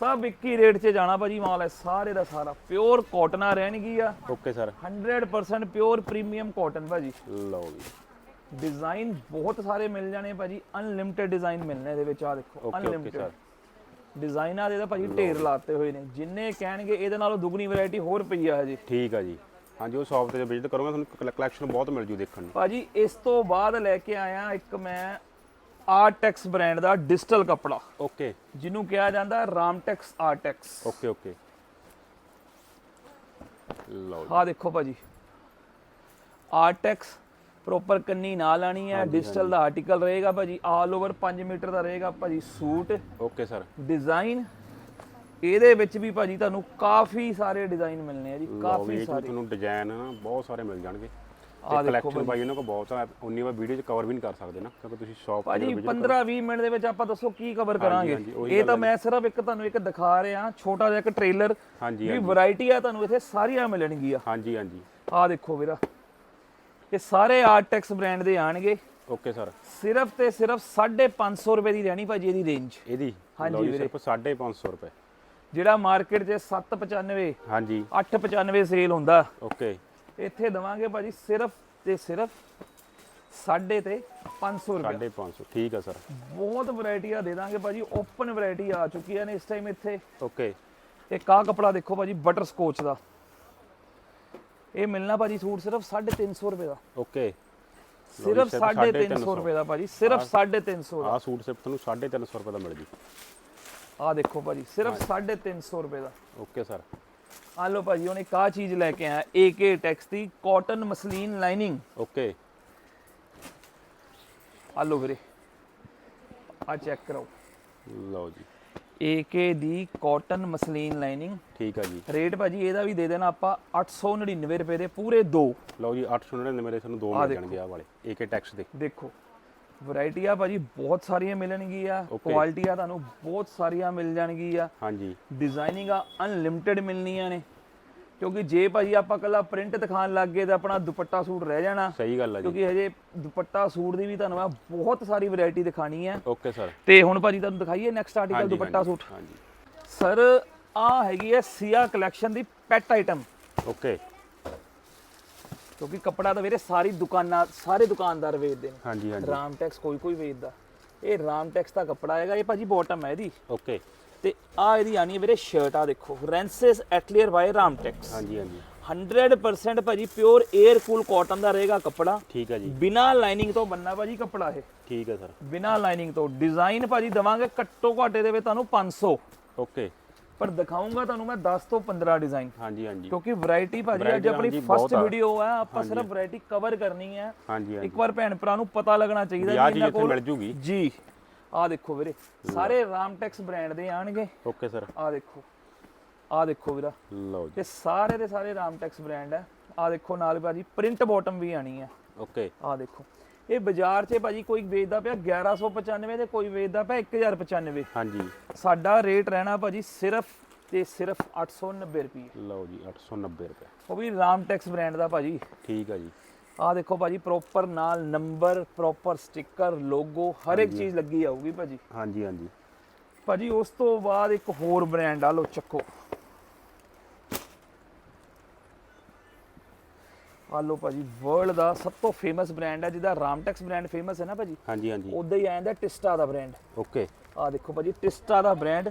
ਸਭ ਇੱਕ ਹੀ ਰੇਟ 'ਚ ਜਾਣਾ ਭਾਜੀ ਮਾਲ ਹੈ ਸਾਰੇ ਦਾ ਸਾਰਾ। ਪਿਓਰ ਕਾਟਨ ਆ ਰਹਿਣਗੀ ਆ? Okay sir 100% pure premium cotton ਭਾਜੀ। ਲਓ ਵੀ ਡਿਜ਼ਾਈਨ ਬਹੁਤ ਸਾਰੇ ਮਿਲ ਜਾਣੇ ਭਾਜੀ ਅਨਲਿਮਿਟਿਡ ਡਿਜ਼ਾਈਨ ਮਿਲਣੇ ਇਹਦੇ ਵਿੱਚ ਆ ਦੇਖੋ ਅਨਲਿਮਿਟਿਡ ਡਿਜ਼ਾਈਨਾਂ ਦੇ ਤਾਂ ਭਾਜੀ ਢੇਰ ਲਾਤੇ ਹੋਏ ਨੇ ਜਿੰਨੇ ਕਹਿਣਗੇ ਇਹਦੇ ਨਾਲੋਂ ਦੁੱਗਣੀ ਵੈਰਾਈਟੀ ਹੋਰ ਪਈ ਆ ਹਜੇ। ਠੀਕ ਆ ਜੀ। ਹਾਂਜੀ ਉਹ ਸ਼ਾਪ ਤੇ ਵਿਜ਼ਿਟ ਕਰੋਗੇ ਤੁਹਾਨੂੰ ਕਲੈਕਸ਼ਨ ਬਹੁਤ ਮਿਲ ਜੂ ਦੇਖਣ ਨੂੰ। ਭਾਜੀ ਇਸ ਤੋਂ ਬਾਅਦ ਲੈ ਕੇ ਆਇਆ ਇੱਕ ਮੈਂ ਆਰਟੈਕਸ ਬ੍ਰਾਂਡ ਦਾ ਡਿਜੀਟਲ ਕੱਪੜਾ। ਓਕੇ। ਜਿਹਨੂੰ ਕਿਹਾ ਜਾਂਦਾ ਰਾਮਟੈਕਸ ਆਰਟੈਕਸ। Okay okay. ਲਓ ਆ ਦੇਖੋ ਭਾਜੀ। ਆਰਟੈਕਸ ਪ੍ਰੋਪਰ ਕੰਨੀ ਨਾਲ ਆਣੀ ਹੈ ਡਿਜੀਟਲ ਦਾ ਆਰਟੀਕਲ ਰਹੇਗਾ ਭਾਜੀ। ਆਲ ਓਵਰ 5 ਮੀਟਰ ਦਾ ਰਹੇਗਾ ਭਾਜੀ ਸੂਟ। Okay sir. ਡਿਜ਼ਾਈਨ। ਇਹਦੇ ਵਿੱਚ ਵੀ ਭਾਜੀ ਤੁਹਾਨੂੰ ਕਾਫੀ ਸਾਰੇ ਡਿਜ਼ਾਈਨ ਮਿਲਨੇ ਆ ਜੀ ਕਾਫੀ ਸਾਰੇ। ਤੁਹਾਨੂੰ ਡਿਜ਼ਾਈਨ ਨਾ ਬਹੁਤ ਸਾਰੇ ਮਿਲ ਜਾਣਗੇ। ਤੇ ਦੇਖੋ ਕਲੈਕਸ਼ਨ ਬਾਈ ਇਹਨਾਂ ਕੋਲ ਬਹੁਤ ਆ ਉਨੀ ਵਾਰ ਵੀਡੀਓ 'ਚ ਕਵਰ ਵੀ ਨਹੀਂ ਕਰ ਸਕਦੇ ਨਾ। ਕਿਉਂਕਿ ਤੁਸੀਂ ਸ਼ਾਪ ਭਾਜੀ 15 20 ਮਿੰਟ ਦੇ ਵਿੱਚ ਆਪਾਂ ਦੱਸੋ ਕੀ ਕਵਰ ਕਰਾਂਗੇ। ਹਾਂਜੀ, ਉਹੀ ਇਹ ਤਾਂ ਮੈਂ ਸਿਰਫ ਇੱਕ ਤੁਹਾਨੂੰ ਇੱਕ ਦਿਖਾ ਰਿਹਾ ਛੋਟਾ ਜਿਹਾ ਇੱਕ ਟ੍ਰੇਲਰ ਹਾਂਜੀ ਵੀ ਵੈਰਾਈਟੀ ਆ ਤੁਹਾਨੂੰ ਇੱਥੇ ਸਾਰੀਆਂ ਮਿਲਣਗੀਆਂ। ਹਾਂਜੀ ਹਾਂਜੀ। ਆ ਦੇਖੋ ਵੀਰਾ ਇਹ ਸਾਰੇ ਆਰਟੈਕਸ ਬ੍ਰਾਂਡ ਦੇ ਆਣਗੇ। ਓਕੇ ਸਰ ਸਿਰਫ ਤੇ ਸਿਰਫ 550 ਰੁਪਏ ਦੀ ਰਹਿਣੀ ਭਾਜੀ ਇਹਦੀ ਰੇਂਜ ਇਹਦੀ? ਹਾਂਜੀ ਲਓ ਜੀ ਵੀਰੇ। ਸਿਰਫ 550 ਰੁਪਏ। ਜਿਹੜਾ ਮਾਰਕੀਟ 'ਚ 795 ਹਾਂਜੀ। 895 ਸੇਲ ਹੁੰਦਾ। ਓਕੇ ਇੱਥੇ ਦਵਾਂਗੇ ਭਾਜੀ ਸਿਰਫ ਤੇ ਸਿਰਫ ਸਾਢੇ ਤੇ 500 ਰੁਪਏ 550 ਠੀਕ ਆ ਸਰ। ਬਹੁਤ ਵੈਰਾਈਟੀਆਂ ਦੇ ਦਾਂਗੇ ਭਾਜੀ ਓਪਨ ਵੈਰਾਈਟੀ ਆ ਚੁੱਕੀਆਂ ਨੇ ਇਸ ਟਾਈਮ ਇੱਥੇ। ਓਕੇ। ਇੱਕ ਆਹ ਕਪੜਾ ਦੇਖੋ ਭਾਜੀ ਬਟਰ ਸਕੋਚ ਦਾ। ਇਹ ਮਿਲਣਾ ਭਾਜੀ ਸੂਟ ਸਿਰਫ 350 ਰੁਪਏ ਦਾ। ਓਕੇ। ਸਿਰਫ ਸਿਰਫ 350 ਰੁਪਏ ਦਾ ਭਾਜੀ ਸਿਰਫ 350 ਦਾ। ਸੂਟ ਸਿਰਫ ਤੁਹਾਨੂੰ 350 ਰੁਪਏ ਦਾ ਮਿਲ ਜੂ। ਆ ਦੇਖੋ ਭਾਜੀ ਸਿਰਫ 350 ਰੁਪਏ ਦਾ। Okay sir. ਆ ਲਓ ਭਾਜੀ ਇੱਕ ਆ ਚੀਜ਼ ਲੈ ਕੇ ਆਇਆ AK ਟੈਕਸ ਦੀ ਕਾਟਨ ਮਸਲੀਨ ਲਾਈਨਿੰਗ ਓਕੇ। ਆ ਲਓ ਵੀਰੇ ਆ ਚੈੱਕ ਕਰੋ। ਲਓ ਜੀ। AK ਦੀ ਕਾਟਨ ਮਸਲੀਨ ਲਾਈਨਿੰਗ ਠੀਕ ਆ ਜੀ। ਰੇਟ ਭਾਜੀ ਇਹਦਾ ਵੀ ਦੇ ਦੇਣਾ ਆਪਾਂ 899 ਰੁਪਏ ਦੇ ਪੂਰੇ ਦੋ। ਲਓ ਜੀ 899 ਮੇਰੇ ਤੁਹਾਨੂੰ ਦੋ ਮਿਲ ਜਾਣਗੇ ਆ ਵਾਲੇ ਏਕੇ ਟੈਕਸ ਦੇ। ਦੇਖੋ। ਵੈਰਾਈਟੀ ਆ ਭਾਜੀ ਬਹੁਤ ਸਾਰੀਆਂ ਮਿਲਣਗੀਆਂ. ਕੁਆਲਿਟੀ ਆ ਤੁਹਾਨੂੰ ਬਹੁਤ ਸਾਰੀਆਂ ਮਿਲ ਜਾਣਗੀਆਂ। ਹਾਂਜੀ। ਡਿਜ਼ਾਈਨਿੰਗ ਆ ਅਨਲਿਮਿਟਿਡ ਮਿਲਣੀਆਂ ਨੇ। ਕਿਉਂਕਿ ਜੇ ਭਾਜੀ ਆਪਾਂ ਕੱਲਾ ਪ੍ਰਿੰਟ ਦਿਖਾਣ ਲੱਗ ਗਏ ਤਾਂ ਆਪਣਾ ਦੁਪੱਟਾ ਸੂਟ ਰਹਿ ਜਾਣਾ। ਸਹੀ ਗੱਲ ਆ ਜੀ। ਕਿਉਂਕਿ ਹਜੇ ਦੁਪੱਟਾ ਸੂਟ ਦੀ ਵੀ ਤੁਹਾਨੂੰ ਮੈਂ ਬਹੁਤ ਸਾਰੀ ਵੈਰਾਈਟੀ ਦਿਖਾਣੀ ਹੈ ਓਕੇ ਸਰ ਤੇ ਹੁਣ ਭਾਜੀ ਤੁਹਾਨੂੰ ਦਿਖਾਈਏ ਨੈਕਸਟ ਆਰਟੀਕਲ ਦੁਪੱਟਾ ਸੂਟ। ਹਾਂਜੀ। ਸਰ ਆ ਹੈਗੀ ਹੈ ਸੀਆ ਕਲੈਕਸ਼ਨ ਦੀ ਪੈਟ ਆਈਟਮ ਓਕੇ ਕਿਉਂਕਿ ਕੱਪੜਾ ਤਾਂ ਵੀਰੇ ਸਾਰੀ ਦੁਕਾਨਾਂ ਸਾਰੇ ਦੁਕਾਨਦਾਰ ਵੇਚਦੇ ਨੇ। ਹਾਂਜੀ ਹਾਂਜੀ। ਰਾਮਟੈਕਸ ਕੋਈ ਕੋਈ ਵੇਚਦਾ। ਇਹ ਰਾਮਟੈਕਸ ਦਾ ਕੱਪੜਾ ਹੈਗਾ ਇਹ ਭਾਜੀ ਬਾਟਮ ਹੈ ਇਹਦੀ। ਓਕੇ। ਤੇ ਆ ਇਹਦੀ ਆਣੀ ਹੈ ਵੀਰੇ ਸ਼ਰਟ ਆ ਦੇਖੋ ਰੈਂਸਸ ਐਟਲੀਅਰ ਬਾਈ ਰਾਮਟੈਕਸ ਹਾਂਜੀ ਹਾਂਜੀ। 100% ਭਾਜੀ ਪਿਓਰ 에ਅਰ ਕੂਲ ਕਾਟਨ ਦਾ ਰਹੇਗਾ ਕੱਪੜਾ। ਠੀਕ ਆ ਜੀ। ਬਿਨਾ ਲਾਈਨਿੰਗ ਤੋਂ ਬੰਨਾ ਭਾਜੀ ਕੱਪੜਾ ਇਹ। ਠੀਕ ਆ ਸਰ। ਬਿਨਾ ਲਾਈਨਿੰਗ ਤੋਂ। ਡਿਜ਼ਾਈਨ ਭਾਜੀ ਦਵਾਂਗੇ ਘੱਟੋ ਘਾਟੇ ਦੇ ਵਿੱਚ ਤੁਹਾਨੂੰ 500 ਓਕੇ। ਪਰ ਦਿਖਾਉਂਗਾ ਤੁਹਾਨੂੰ ਮੈਂ 10 ਤੋਂ 15 ਡਿਜ਼ਾਈਨ ਹਾਂਜੀ ਹਾਂਜੀ। ਕਿਉਂਕਿ ਵੈਰਾਈਟੀ ਭਾਜੀ ਅੱਜ ਆਪਣੀ ਫਸਟ ਆ। ਵੀਡੀਓ ਹੈ ਆਪਾਂ ਸਿਰਫ ਵੈਰਾਈਟੀ ਕਵਰ ਕਰਨੀ ਹੈ ਹਾਂਜੀ ਹਾਂਜੀ। ਇੱਕ ਵਾਰ ਭੈਣ ਭਰਾ ਨੂੰ ਪਤਾ ਲੱਗਣਾ ਚਾਹੀਦਾ ਚੀਜ਼ ਇਹਨਾਂ ਕੋਲ। ਮਿਲ ਜੂਗੀ। ਜੀ ਆਹ ਦੇਖੋ ਵੀਰੇ ਸਾਰੇ ਰਾਮਟੈਕਸ ਬ੍ਰਾਂਡ ਦੇ ਆਣਗੇ। ਓਕੇ ਸਰ ਆਹ ਦੇਖੋ ਆਹ ਦੇਖੋ ਵੀਰਾ। ਲਓ ਜੀ। ਇਹ ਸਾਰੇ ਦੇ ਸਾਰੇ ਰਾਮਟੈਕਸ ਬ੍ਰਾਂਡ ਹੈ ਆਹ ਦੇਖੋ ਨਾਲ ਭਾਜੀ ਪ੍ਰਿੰਟ ਬਾਟਮ ਵੀ ਆਣੀ ਹੈ ਓਕੇ। ਆਹ ਦੇਖੋ। ਇਹ ਬਾਜ਼ਾਰ 'ਚ ਭਾਜੀ ਕੋਈ ਵੇਚਦਾ ਪਿਆ 1195 ਤੇ ਕੋਈ ਵੇਚਦਾ ਪਿਆ 1095 ਹਾਂਜੀ। ਸਾਡਾ ਰੇਟ ਰਹਿਣਾ ਭਾਜੀ ਸਿਰਫ ਤੇ ਸਿਰਫ 890 ਰੁਪਏ। ਲਓ ਜੀ 890 ਰੁਪਏ। ਉਹ ਵੀ ਰਾਮਟੈਕਸ ਬ੍ਰਾਂਡ ਦਾ ਭਾਜੀ। ਠੀਕ ਆ ਜੀ। ਆਹ ਦੇਖੋ ਭਾਜੀ ਪ੍ਰੋਪਰ ਨਾਲ ਨੰਬਰ ਪ੍ਰੋਪਰ ਸਟicker ਲੋਗੋ ਹਰ ਇੱਕ ਚੀਜ਼ ਲੱਗੀ ਆਊਗੀ ਭਾਜੀ। ਹਾਂਜੀ ਹਾਂਜੀ। ਭਾਜੀ ਉਸ ਤੋਂ ਬਾਅਦ ਇੱਕ ਹੋਰ ਬ੍ਰਾਂਡ ਆ ਲੋ ਚੱਕੋ। ਆ ਲੋ ਭਾਜੀ ਵਰਲਡ ਦਾ ਸਭ ਤੋਂ ਫੇਮਸ ਬ੍ਰਾਂਡ ਹੈ ਜਿਹਦਾ ਰਾਮਟੈਕਸ ਬ੍ਰਾਂਡ ਫੇਮਸ ਹੈ ਨਾ ਭਾਜੀ? ਹਾਂਜੀ ਹਾਂਜੀ। ਉਦਾਂ ਹੀ ਆ ਜਾਂਦਾ ਟਿਸਟਾ ਦਾ ਬ੍ਰਾਂਡ ਓਕੇ ਆ ਦੇਖੋ ਭਾਜੀ ਟਿਸਟਾ ਦਾ ਬ੍ਰਾਂਡ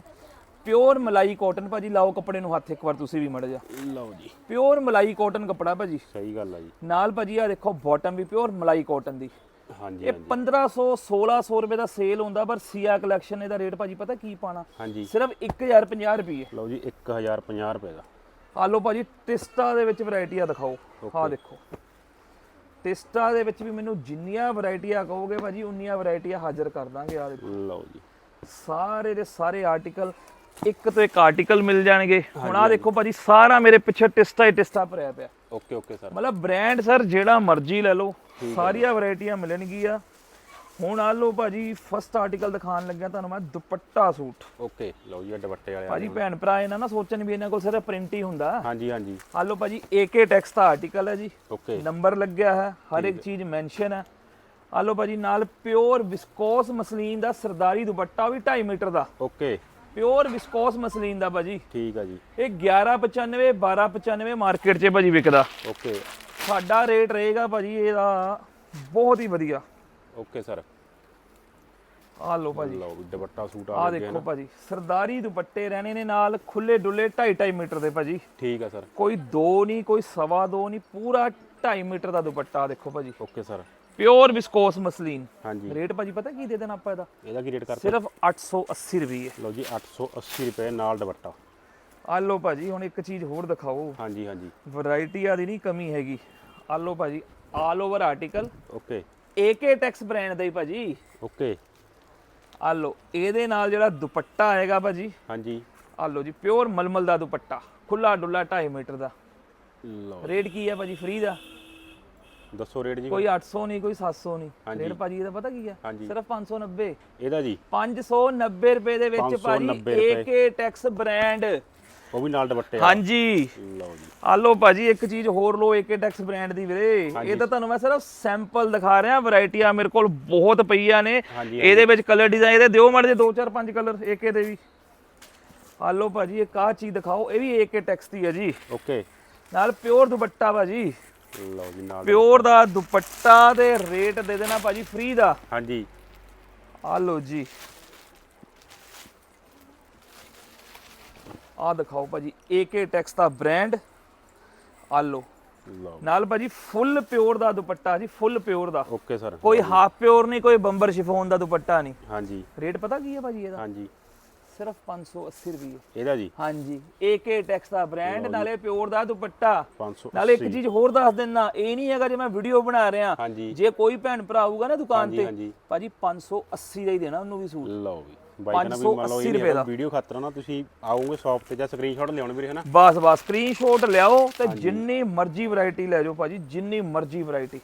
ਪਿਓਰ ਮਲਾਈ ਕਾਟਨ ਭਾਜੀ ਲਾਓ ਕੱਪੜੇ ਨੂੰ ਹੱਥ ਇੱਕ ਵਾਰ ਤੁਸੀਂ ਵੀ ਮੜ ਜਾ ਲਓ ਜੀ। ਪਿਓਰ ਮਲਾਈ ਕਾਟਨ ਕੱਪੜਾ ਭਾਜੀ। ਸਹੀ ਗੱਲ ਆ ਜੀ। ਨਾਲ ਭਾਜੀ ਆ ਦੇਖੋ ਬਾਟਮ ਵੀ ਪਿਓਰ ਮਲਾਈ ਕਾਟਨ ਦੀ। ਹਾਂਜੀ ਇਹ ਹਾਂਜੀ। 1500 1600 ਰੁਪਏ ਦਾ ਸੇਲ ਹੁੰਦਾ ਪਰ ਸੀਆ ਕਲੈਕਸ਼ਨ ਇਹਦਾ ਰੇਟ ਭਾਜੀ ਪਤਾ ਕੀ ਪਾਣਾ ਸਿਰਫ 1050 ਰੁਪਏ। ਲਓ ਜੀ 1050 ਰੁਪਏ ਦਾ। ਆ ਲਓ ਭਾਜੀ ਟਿਸਟਾ ਦੇ ਵਿੱਚ ਵੈਰਾਈਟੀਆਂ ਦਿਖਾਓ। ਆਹ ਦੇਖੋ। ਟਿਸਟਾ ਦੇ ਵਿੱਚ ਵੀ ਮੈਨੂੰ ਜਿੰਨੀਆਂ ਵੈਰਾਈਟੀਆਂ ਕਹੋਗੇ ਭਾਜੀ ਉਨੀਆਂ ਵੈਰਾਈਟੀਆਂ ਹਾਜ਼ਰ ਕਰ ਦਾਂਗੇ ਆ ਦੇਖੋ। ਲਓ ਜੀ। ਸਾਰੇ ਦੇ ਸਾਰੇ ਆਰਟੀਕਲ ਇੱਕ ਤੋਂ ਇੱਕ ਆਰਟੀਕਲ ਮਿਲ ਜਾਣਗੇ। ਹੁਣ ਆ ਦੇਖੋ ਭਾਜੀ ਸਾਰਾ ਮੇਰੇ ਪਿੱਛੇ ਟਿਸਟਾ ਹੀ ਟਿਸਟਾ ਭਰਿਆ ਪਿਆ। ਓਕੇ ਓਕੇ ਸਰ ਮਤਲਬ ਬ੍ਰਾਂਡ ਸਰ ਜਿਹੜਾ ਮਰਜ਼ੀ ਲੈ ਲਓ ਸਾਰੀਆਂ ਵੈਰਾਈਟੀਆਂ ਮਿਲਣਗੀਆਂ। ਹੁਣ ਆ ਲਓ ਭਾਜੀ ਫਸਟ ਆਰਟੀਕਲ ਦਿਖਾਉਣ ਲੱਗਿਆ ਤੁਹਾਨੂੰ ਮੈਂ ਦੁਪੱਟਾ ਸੂਟ। ਓਕੇ ਲਓ ਜੀ ਇਹ ਦੁਪੱਟੇ ਵਾਲੇ ਭਾਜੀ। ਭੈਣ ਭਰਾ ਇਹਨਾਂ ਨਾ ਸੋਚਣ ਵੀ ਇਹਨਾਂ ਕੋਲ ਸਿਰਫ ਪ੍ਰਿੰਟ ਹੀ ਹੁੰਦਾ। ਹਾਂਜੀ ਹਾਂਜੀ। ਆ ਲਓ ਭਾਜੀ AK ਟੈਕਸ ਦਾ ਆਰਟੀਕਲ ਹੈ ਜੀ। ਓਕੇ ਨੰਬਰ ਲੱਗਿਆ ਹੈ ਹਰ ਇੱਕ ਚੀਜ਼ ਮੈਂਸ਼ਨ ਹੈ। ਆ ਲਓ ਭਾਜੀ ਨਾਲ ਪਿਓਰ ਵਿਸਕੋਸ ਮਸਲੀਨ ਦਾ ਸਰਦਾਰੀ ਦੁਪੱਟਾ ਵੀ 2.5 ਮੀਟਰ ਦਾ। ਓਕੇ ਪਿਓਰ ਵਿਸਕੋਸ ਮਸਲੀਨ ਦਾ ਭਾਜੀ। ਠੀਕ ਆ ਜੀ। ਇਹ 1195 1295 ਮਾਰਕੀਟ 'ਚ ਭਾਜੀ ਵਿਕਦਾ। ਓਕੇ ਸਾਡਾ ਰੇਟ ਰਹੇਗਾ ਭਾਜੀ ਇਹਦਾ ਬਹੁਤ ਹੀ ਵਧੀਆ। Okay sir. ਆ ਲਓ ਭਾਜੀ। ਲਓ ਦੁਪੱਟਾ ਸੂਟ ਆ ਆ ਗਿਆ ਦੇਖੋ ਭਾਜੀ ਸਰਦਾਰੀ ਦੁਪੱਟੇ ਰਹਿਣੇ ਨੇ ਨਾਲ ਖੁੱਲੇ ਡੁੱਲੇ 2.5 ਮੀਟਰ ਦੇ ਭਾਜੀ। ਠੀਕ ਆ ਸਰ। ਕੋਈ 2 ਨਹੀਂ ਕੋਈ ਸਵਾ 2 ਨਹੀਂ ਪੂਰਾ 2.5 ਮੀਟਰ ਦਾ ਦੁਪੱਟਾ ਦੇਖੋ ਭਾਜੀ। Okay sir. Pure viscose muslin ਹਾਂਜੀ। ਰੇਟ ਭਾਜੀ ਪਤਾ ਕੀ ਦੇ ਦੇਣਾ ਆਪਾਂ ਇਹਦਾ? ਇਹਦਾ ਕੀ ਰੇਟ ਕਰਤਾ? ਸਿਰਫ 880 ਰੁਪਏ। ਲਓ ਜੀ 880 ਰੁਪਏ ਨਾਲ ਦੁਪੱਟਾ। ਆ ਲਓ ਭਾਜੀ ਹੁਣ ਇੱਕ ਚੀਜ਼ ਹੋਰ ਦਿਖਾਓ। ਹਾਂਜੀ ਹਾਂਜੀ। ਵੈਰਾਈਟੀ ਆ ਦੀ ਨਹੀਂ ਕਮੀ ਹੈਗੀ। ਆ ਲਓ ਭਾਜੀ all over article okay. AK Tex brand ਦਾ ਹੀ ਭਾਜੀ। ਓਕੇ। ਆ ਲਓ ਇਹਦੇ ਨਾਲ ਜਿਹੜਾ ਦੁਪੱਟਾ ਆਏਗਾ ਭਾਜੀ ਹਾਂਜੀ। ਆ ਲਓ ਜੀ ਪਿਓਰ ਮਲਮਲ ਦਾ ਦੁਪੱਟਾ ਖੁੱਲਾ ਡੁੱਲਾ 2.5 ਮੀਟਰ ਦਾ। ਲਓ। ਰੇਟ ਕੀ ਹੈ ਭਾਜੀ ਫ੍ਰੀ ਦਾ? ਦੱਸੋ ਰੇਟ ਜੀ। ਕੋਈ 800 ਨਹੀਂ ਕੋਈ 700 ਨਹੀਂ। ਰੇਟ ਭਾਜੀ ਇਹਦਾ ਪਤਾ ਕੀ ਹੈ। ਸਿਰਫ 590 ਇਹਦਾ ਜੀ। 590 ਰੁਪਏ ਦੇ ਵਿੱਚ ਭਾਜੀ 590 ਰੁਪਏ। AK ਟੈਕਸ ਬ੍ਰਾਂਡ ਉਹ ਵੀ ਨਾਲ ਦੁਪੱਟੇ ਆ। ਹਾਂਜੀ। ਲਓ ਜੀ। ਆ ਲਓ ਭਾਜੀ ਇੱਕ ਚੀਜ਼ ਹੋਰ ਲਓ AK ਟੈਕਸ ਬ੍ਰਾਂਡ ਦੀ ਵੀਰੇ। ਇਹ ਤਾਂ ਤੁਹਾਨੂੰ ਮੈਂ ਸਿਰਫ ਸੈਂਪਲ ਦਿਖਾ ਰਿਹਾ ਵੈਰਾਈਟੀਆਂ ਮੇਰੇ ਕੋਲ ਬਹੁਤ ਪਈਆਂ ਨੇ। ਹਾਂਜੀ, ਇਹਦੇ ਵਿੱਚ ਕਲਰ ਡਿਜ਼ਾਈਨ ਇਹਦੇ ਦਿਓ ਮਾੜੇ ਜੇ 2 4 5 ਕਲਰ AK ਦੇ ਵੀ। ਆ ਲਓ ਭਾਜੀ ਇੱਕ ਆਹ ਚੀਜ਼ ਦਿਖਾਓ ਇਹ ਵੀ AK ਟੈਕਸ ਦੀ ਹੈ ਜੀ। ਓਕੇ। ਨਾਲ ਪਿਓਰ ਦੁਪੱਟਾ ਭਾਜੀ। ਲਓ ਜੀ ਨਾਲ ਪਿਓਰ ਦਾ ਦੁਪੱਟਾ ਦੇ ਰੇਟ ਦੇ ਦੇਣਾ ਭਾਜੀ ਫ੍ਰੀ ਦਾ। ਹਾਂਜੀ। ਆ ਲਓ ਜੀ। ਆ ਦਿਖਾਓ ਭਾਜੀ AK ਟੈਕਸ ਦਾ ਬ੍ਰਾਂਡ ਆ ਲਓ। ਨਾਲ ਭਾਜੀ ਫੁੱਲ ਪਿਓਰ ਦਾ ਦੁਪੱਟਾ ਜੀ ਫੁੱਲ ਪਿਓਰ ਦਾ। ਓਕੇ ਸਰ ਕੋਈ ਹਾਫ ਪਿਓਰ ਨਹੀਂ ਕੋਈ ਬੰਬਰ ਸ਼ਿਫੋਨ ਦਾ ਦੁਪੱਟਾ ਨਹੀਂ। ਹਾਂਜੀ। ਰੇਟ ਪਤਾ ਕੀ ਹੈ ਭਾਜੀ ਇਹਦਾ? ਹਾਂਜੀ। ਸਿਰਫ 580 ਰੁਪਏ। ਇਹਦਾ ਜੀ? ਹਾਂਜੀ। ਏਕੇ ਟੈਕਸ ਦਾ ਬ੍ਰਾਂਡ ਨਾਲੇ ਪਿਓਰ ਦਾ ਦੁਪੱਟਾ। 580 ਨਾਲੇ ਇੱਕ ਚੀਜ਼ ਹੋਰ ਦੱਸ ਦਿੰਨਾ ਇਹ ਨਹੀਂ ਹੈਗਾ ਜੇ ਮੈਂ ਵੀਡੀਓ ਬਣਾ ਰਿਹਾ। ਜੇ ਕੋਈ ਭੈਣ ਭਰਾ ਆਊਗਾ ਨਾ ਦੁਕਾਨ ਤੇ। ਭਾਜੀ 580 ਦਾ ਹੀ ਦੇਣਾ ਉਹਨੂੰ ਵੀ ਸੂਟ। ਲਓ ਵੀ ਬਾਈ ਕਹਿੰਦਾ ਵੀ ਮੰਨ ਲਓ 580 ਇਹ ਰੁਪਏ ਦਾ। ਵੀਡੀਓ ਖਾਤਰ ਨਾ ਤੁਸੀਂ ਆਓਗੇ ਸ਼ਾਪ ਤੇ ਜਾਂ ਸਕਰੀਨਸ਼ਾਟ ਲਿਆਉਣ ਵੀਰੇ ਹਨਾ? ਬਸ ਬਸ ਸਕਰੀਨਸ਼ਾਟ ਲਿਆਓ ਤੇ ਜਿੰਨੀ ਮਰਜ਼ੀ ਵੈਰਾਈਟੀ ਲੈ ਜਾਓ ਭਾਜੀ ਜਿੰਨੀ ਮਰਜ਼ੀ ਵੈਰਾਈਟੀ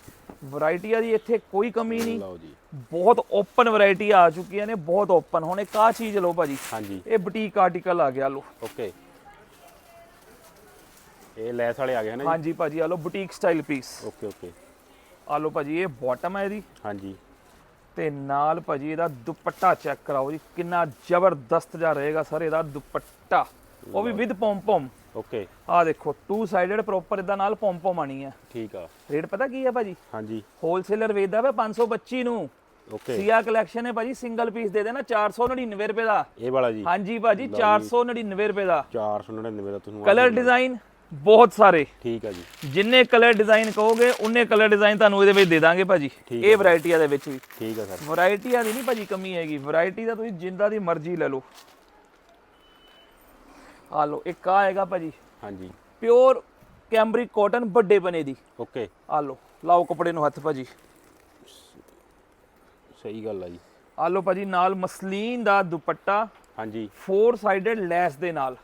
ਵੈਰਾਈਟੀਆਂ ਦੀ ਇੱਥੇ ਕੋਈ ਕਮੀ ਨਹੀਂ। ਲਓ ਜੀ। ਬਹੁਤ ਓਪਨ ਵੈਰਾਈਟੀ ਆ ਚੁੱਕੀਆਂ ਨੇ ਬਹੁਤ ਓਪਨ ਹੁਣ ਇੱਕ ਆ ਚੀਜ਼ ਲਓ ਭਾਜੀ। ਹਾਂਜੀ। ਇਹ ਬੁਟੀਕ ਆਰਟੀਕਲ ਆ ਗਿਆ ਲਓ। ਓਕੇ ਇਹ ਲੈਸ ਵਾਲੇ ਆ ਗਏ ਹਨਾ ਜੀ? ਹਾਂਜੀ ਭਾਜੀ ਆ ਲਓ boutique style piece okay okay ਆ ਲਓ ਭਾਜੀ ਇਹ ਬਾਟਮ ਹੈ ਇਹਦੀ। ਹਾਂਜੀ। ਤੇ ਨਾਲ ਭਾਜੀ ਇਹਦਾ ਦੁਪੱਟਾ ਚੈੱਕ ਕਰਾਓ ਜੀ ਕਿੰਨਾ ਜ਼ਬਰਦਸਤ ਜਾ ਰਹੇਗਾ ਸਰ ਇਹਦਾ ਦੁਪੱਟਾ। ਉਹ ਵੀ ਵਿਦ ਪੌਮ ਪੌਮ ਓਕੇ ਆ ਦੇਖੋ ਟੂ ਸਾਈਡਡ ਪ੍ਰੋਪਰ ਇਹਦਾ ਨਾਲ ਪੌਮ ਪੌਮ ਆਣੀ ਹੈ ਠੀਕ ਆ। ਰੇਟ ਪਤਾ ਕੀ ਹੈ ਭਾਜੀ? ਹਾਂਜੀ। ਹੋਲਸੇਲਰ ਵੇਚਦਾ ਵਾ 525 ਨੂੰ। ਓਕੇ ਸੀਆ ਕਲੈਕਸ਼ਨ ਹੈ ਭਾਜੀ ਸਿੰਗਲ ਪੀਸ ਦੇ ਦੇਣਾ 499 ਰੁਪਏ ਦਾ। ਇਹ ਵਾਲਾ ਜੀ। ਹਾਂਜੀ ਭਾਜੀ 499 ਰੁਪਏ ਦਾ। 499 ਦਾ ਤੁਹਾਨੂੰ ਕਲਰ ਡਿਜ਼ਾਈਨ ਬਹੁਤ ਸਾਰੇ। ਠੀਕ ਆ ਜੀ। ਜਿੰਨੇ ਕਲਰ ਡਿਜ਼ਾਈਨ ਕਹੋਗੇ ਉਨੇ ਕਲਰ ਡਿਜ਼ਾਈਨ ਤੁਹਾਨੂੰ ਇਹਦੇ ਵਿੱਚ ਦੇ ਦਾਂਗੇ ਭਾਜੀ। ਇਹ ਵੈਰਾਈਟੀਆਂ ਦੇ ਵਿੱਚ ਵੀ। ਠੀਕ ਆ ਸਰ। ਵੈਰਾਈਟੀਆਂ ਦੀ ਨਹੀਂ ਭਾਜੀ ਕਮੀ ਹੈਗੀ। ਵੈਰਾਈਟੀ ਦਾ ਤੁਸੀਂ ਜਿੰਦਾ ਦੀ ਮਰਜ਼ੀ ਲੈ ਲਓ। ਆ ਲਓ ਇੱਕ ਆ ਆਏਗਾ ਭਾਜੀ। ਹਾਂਜੀ। ਪਿਓਰ ਕੈਮਬਰਿਕ ਕਾਟਨ ਵੱਡੇ ਬਨੇ ਦੀ। ਓਕੇ। ਆ ਲਓ ਲਾਓ ਕੱਪੜੇ ਨੂੰ ਹੱਥ ਭਾਜੀ। ਸਹੀ ਗੱਲ ਆ ਜੀ। ਆ ਲਓ ਭਾਜੀ ਨਾਲ ਮਸਲੀਨ ਦਾ ਦੁਪੱਟਾ। ਹਾਂਜੀ। ਫੋਰ ਸਾਈਡਡ ਲੈਸ ਦੇ ਨਾਲ।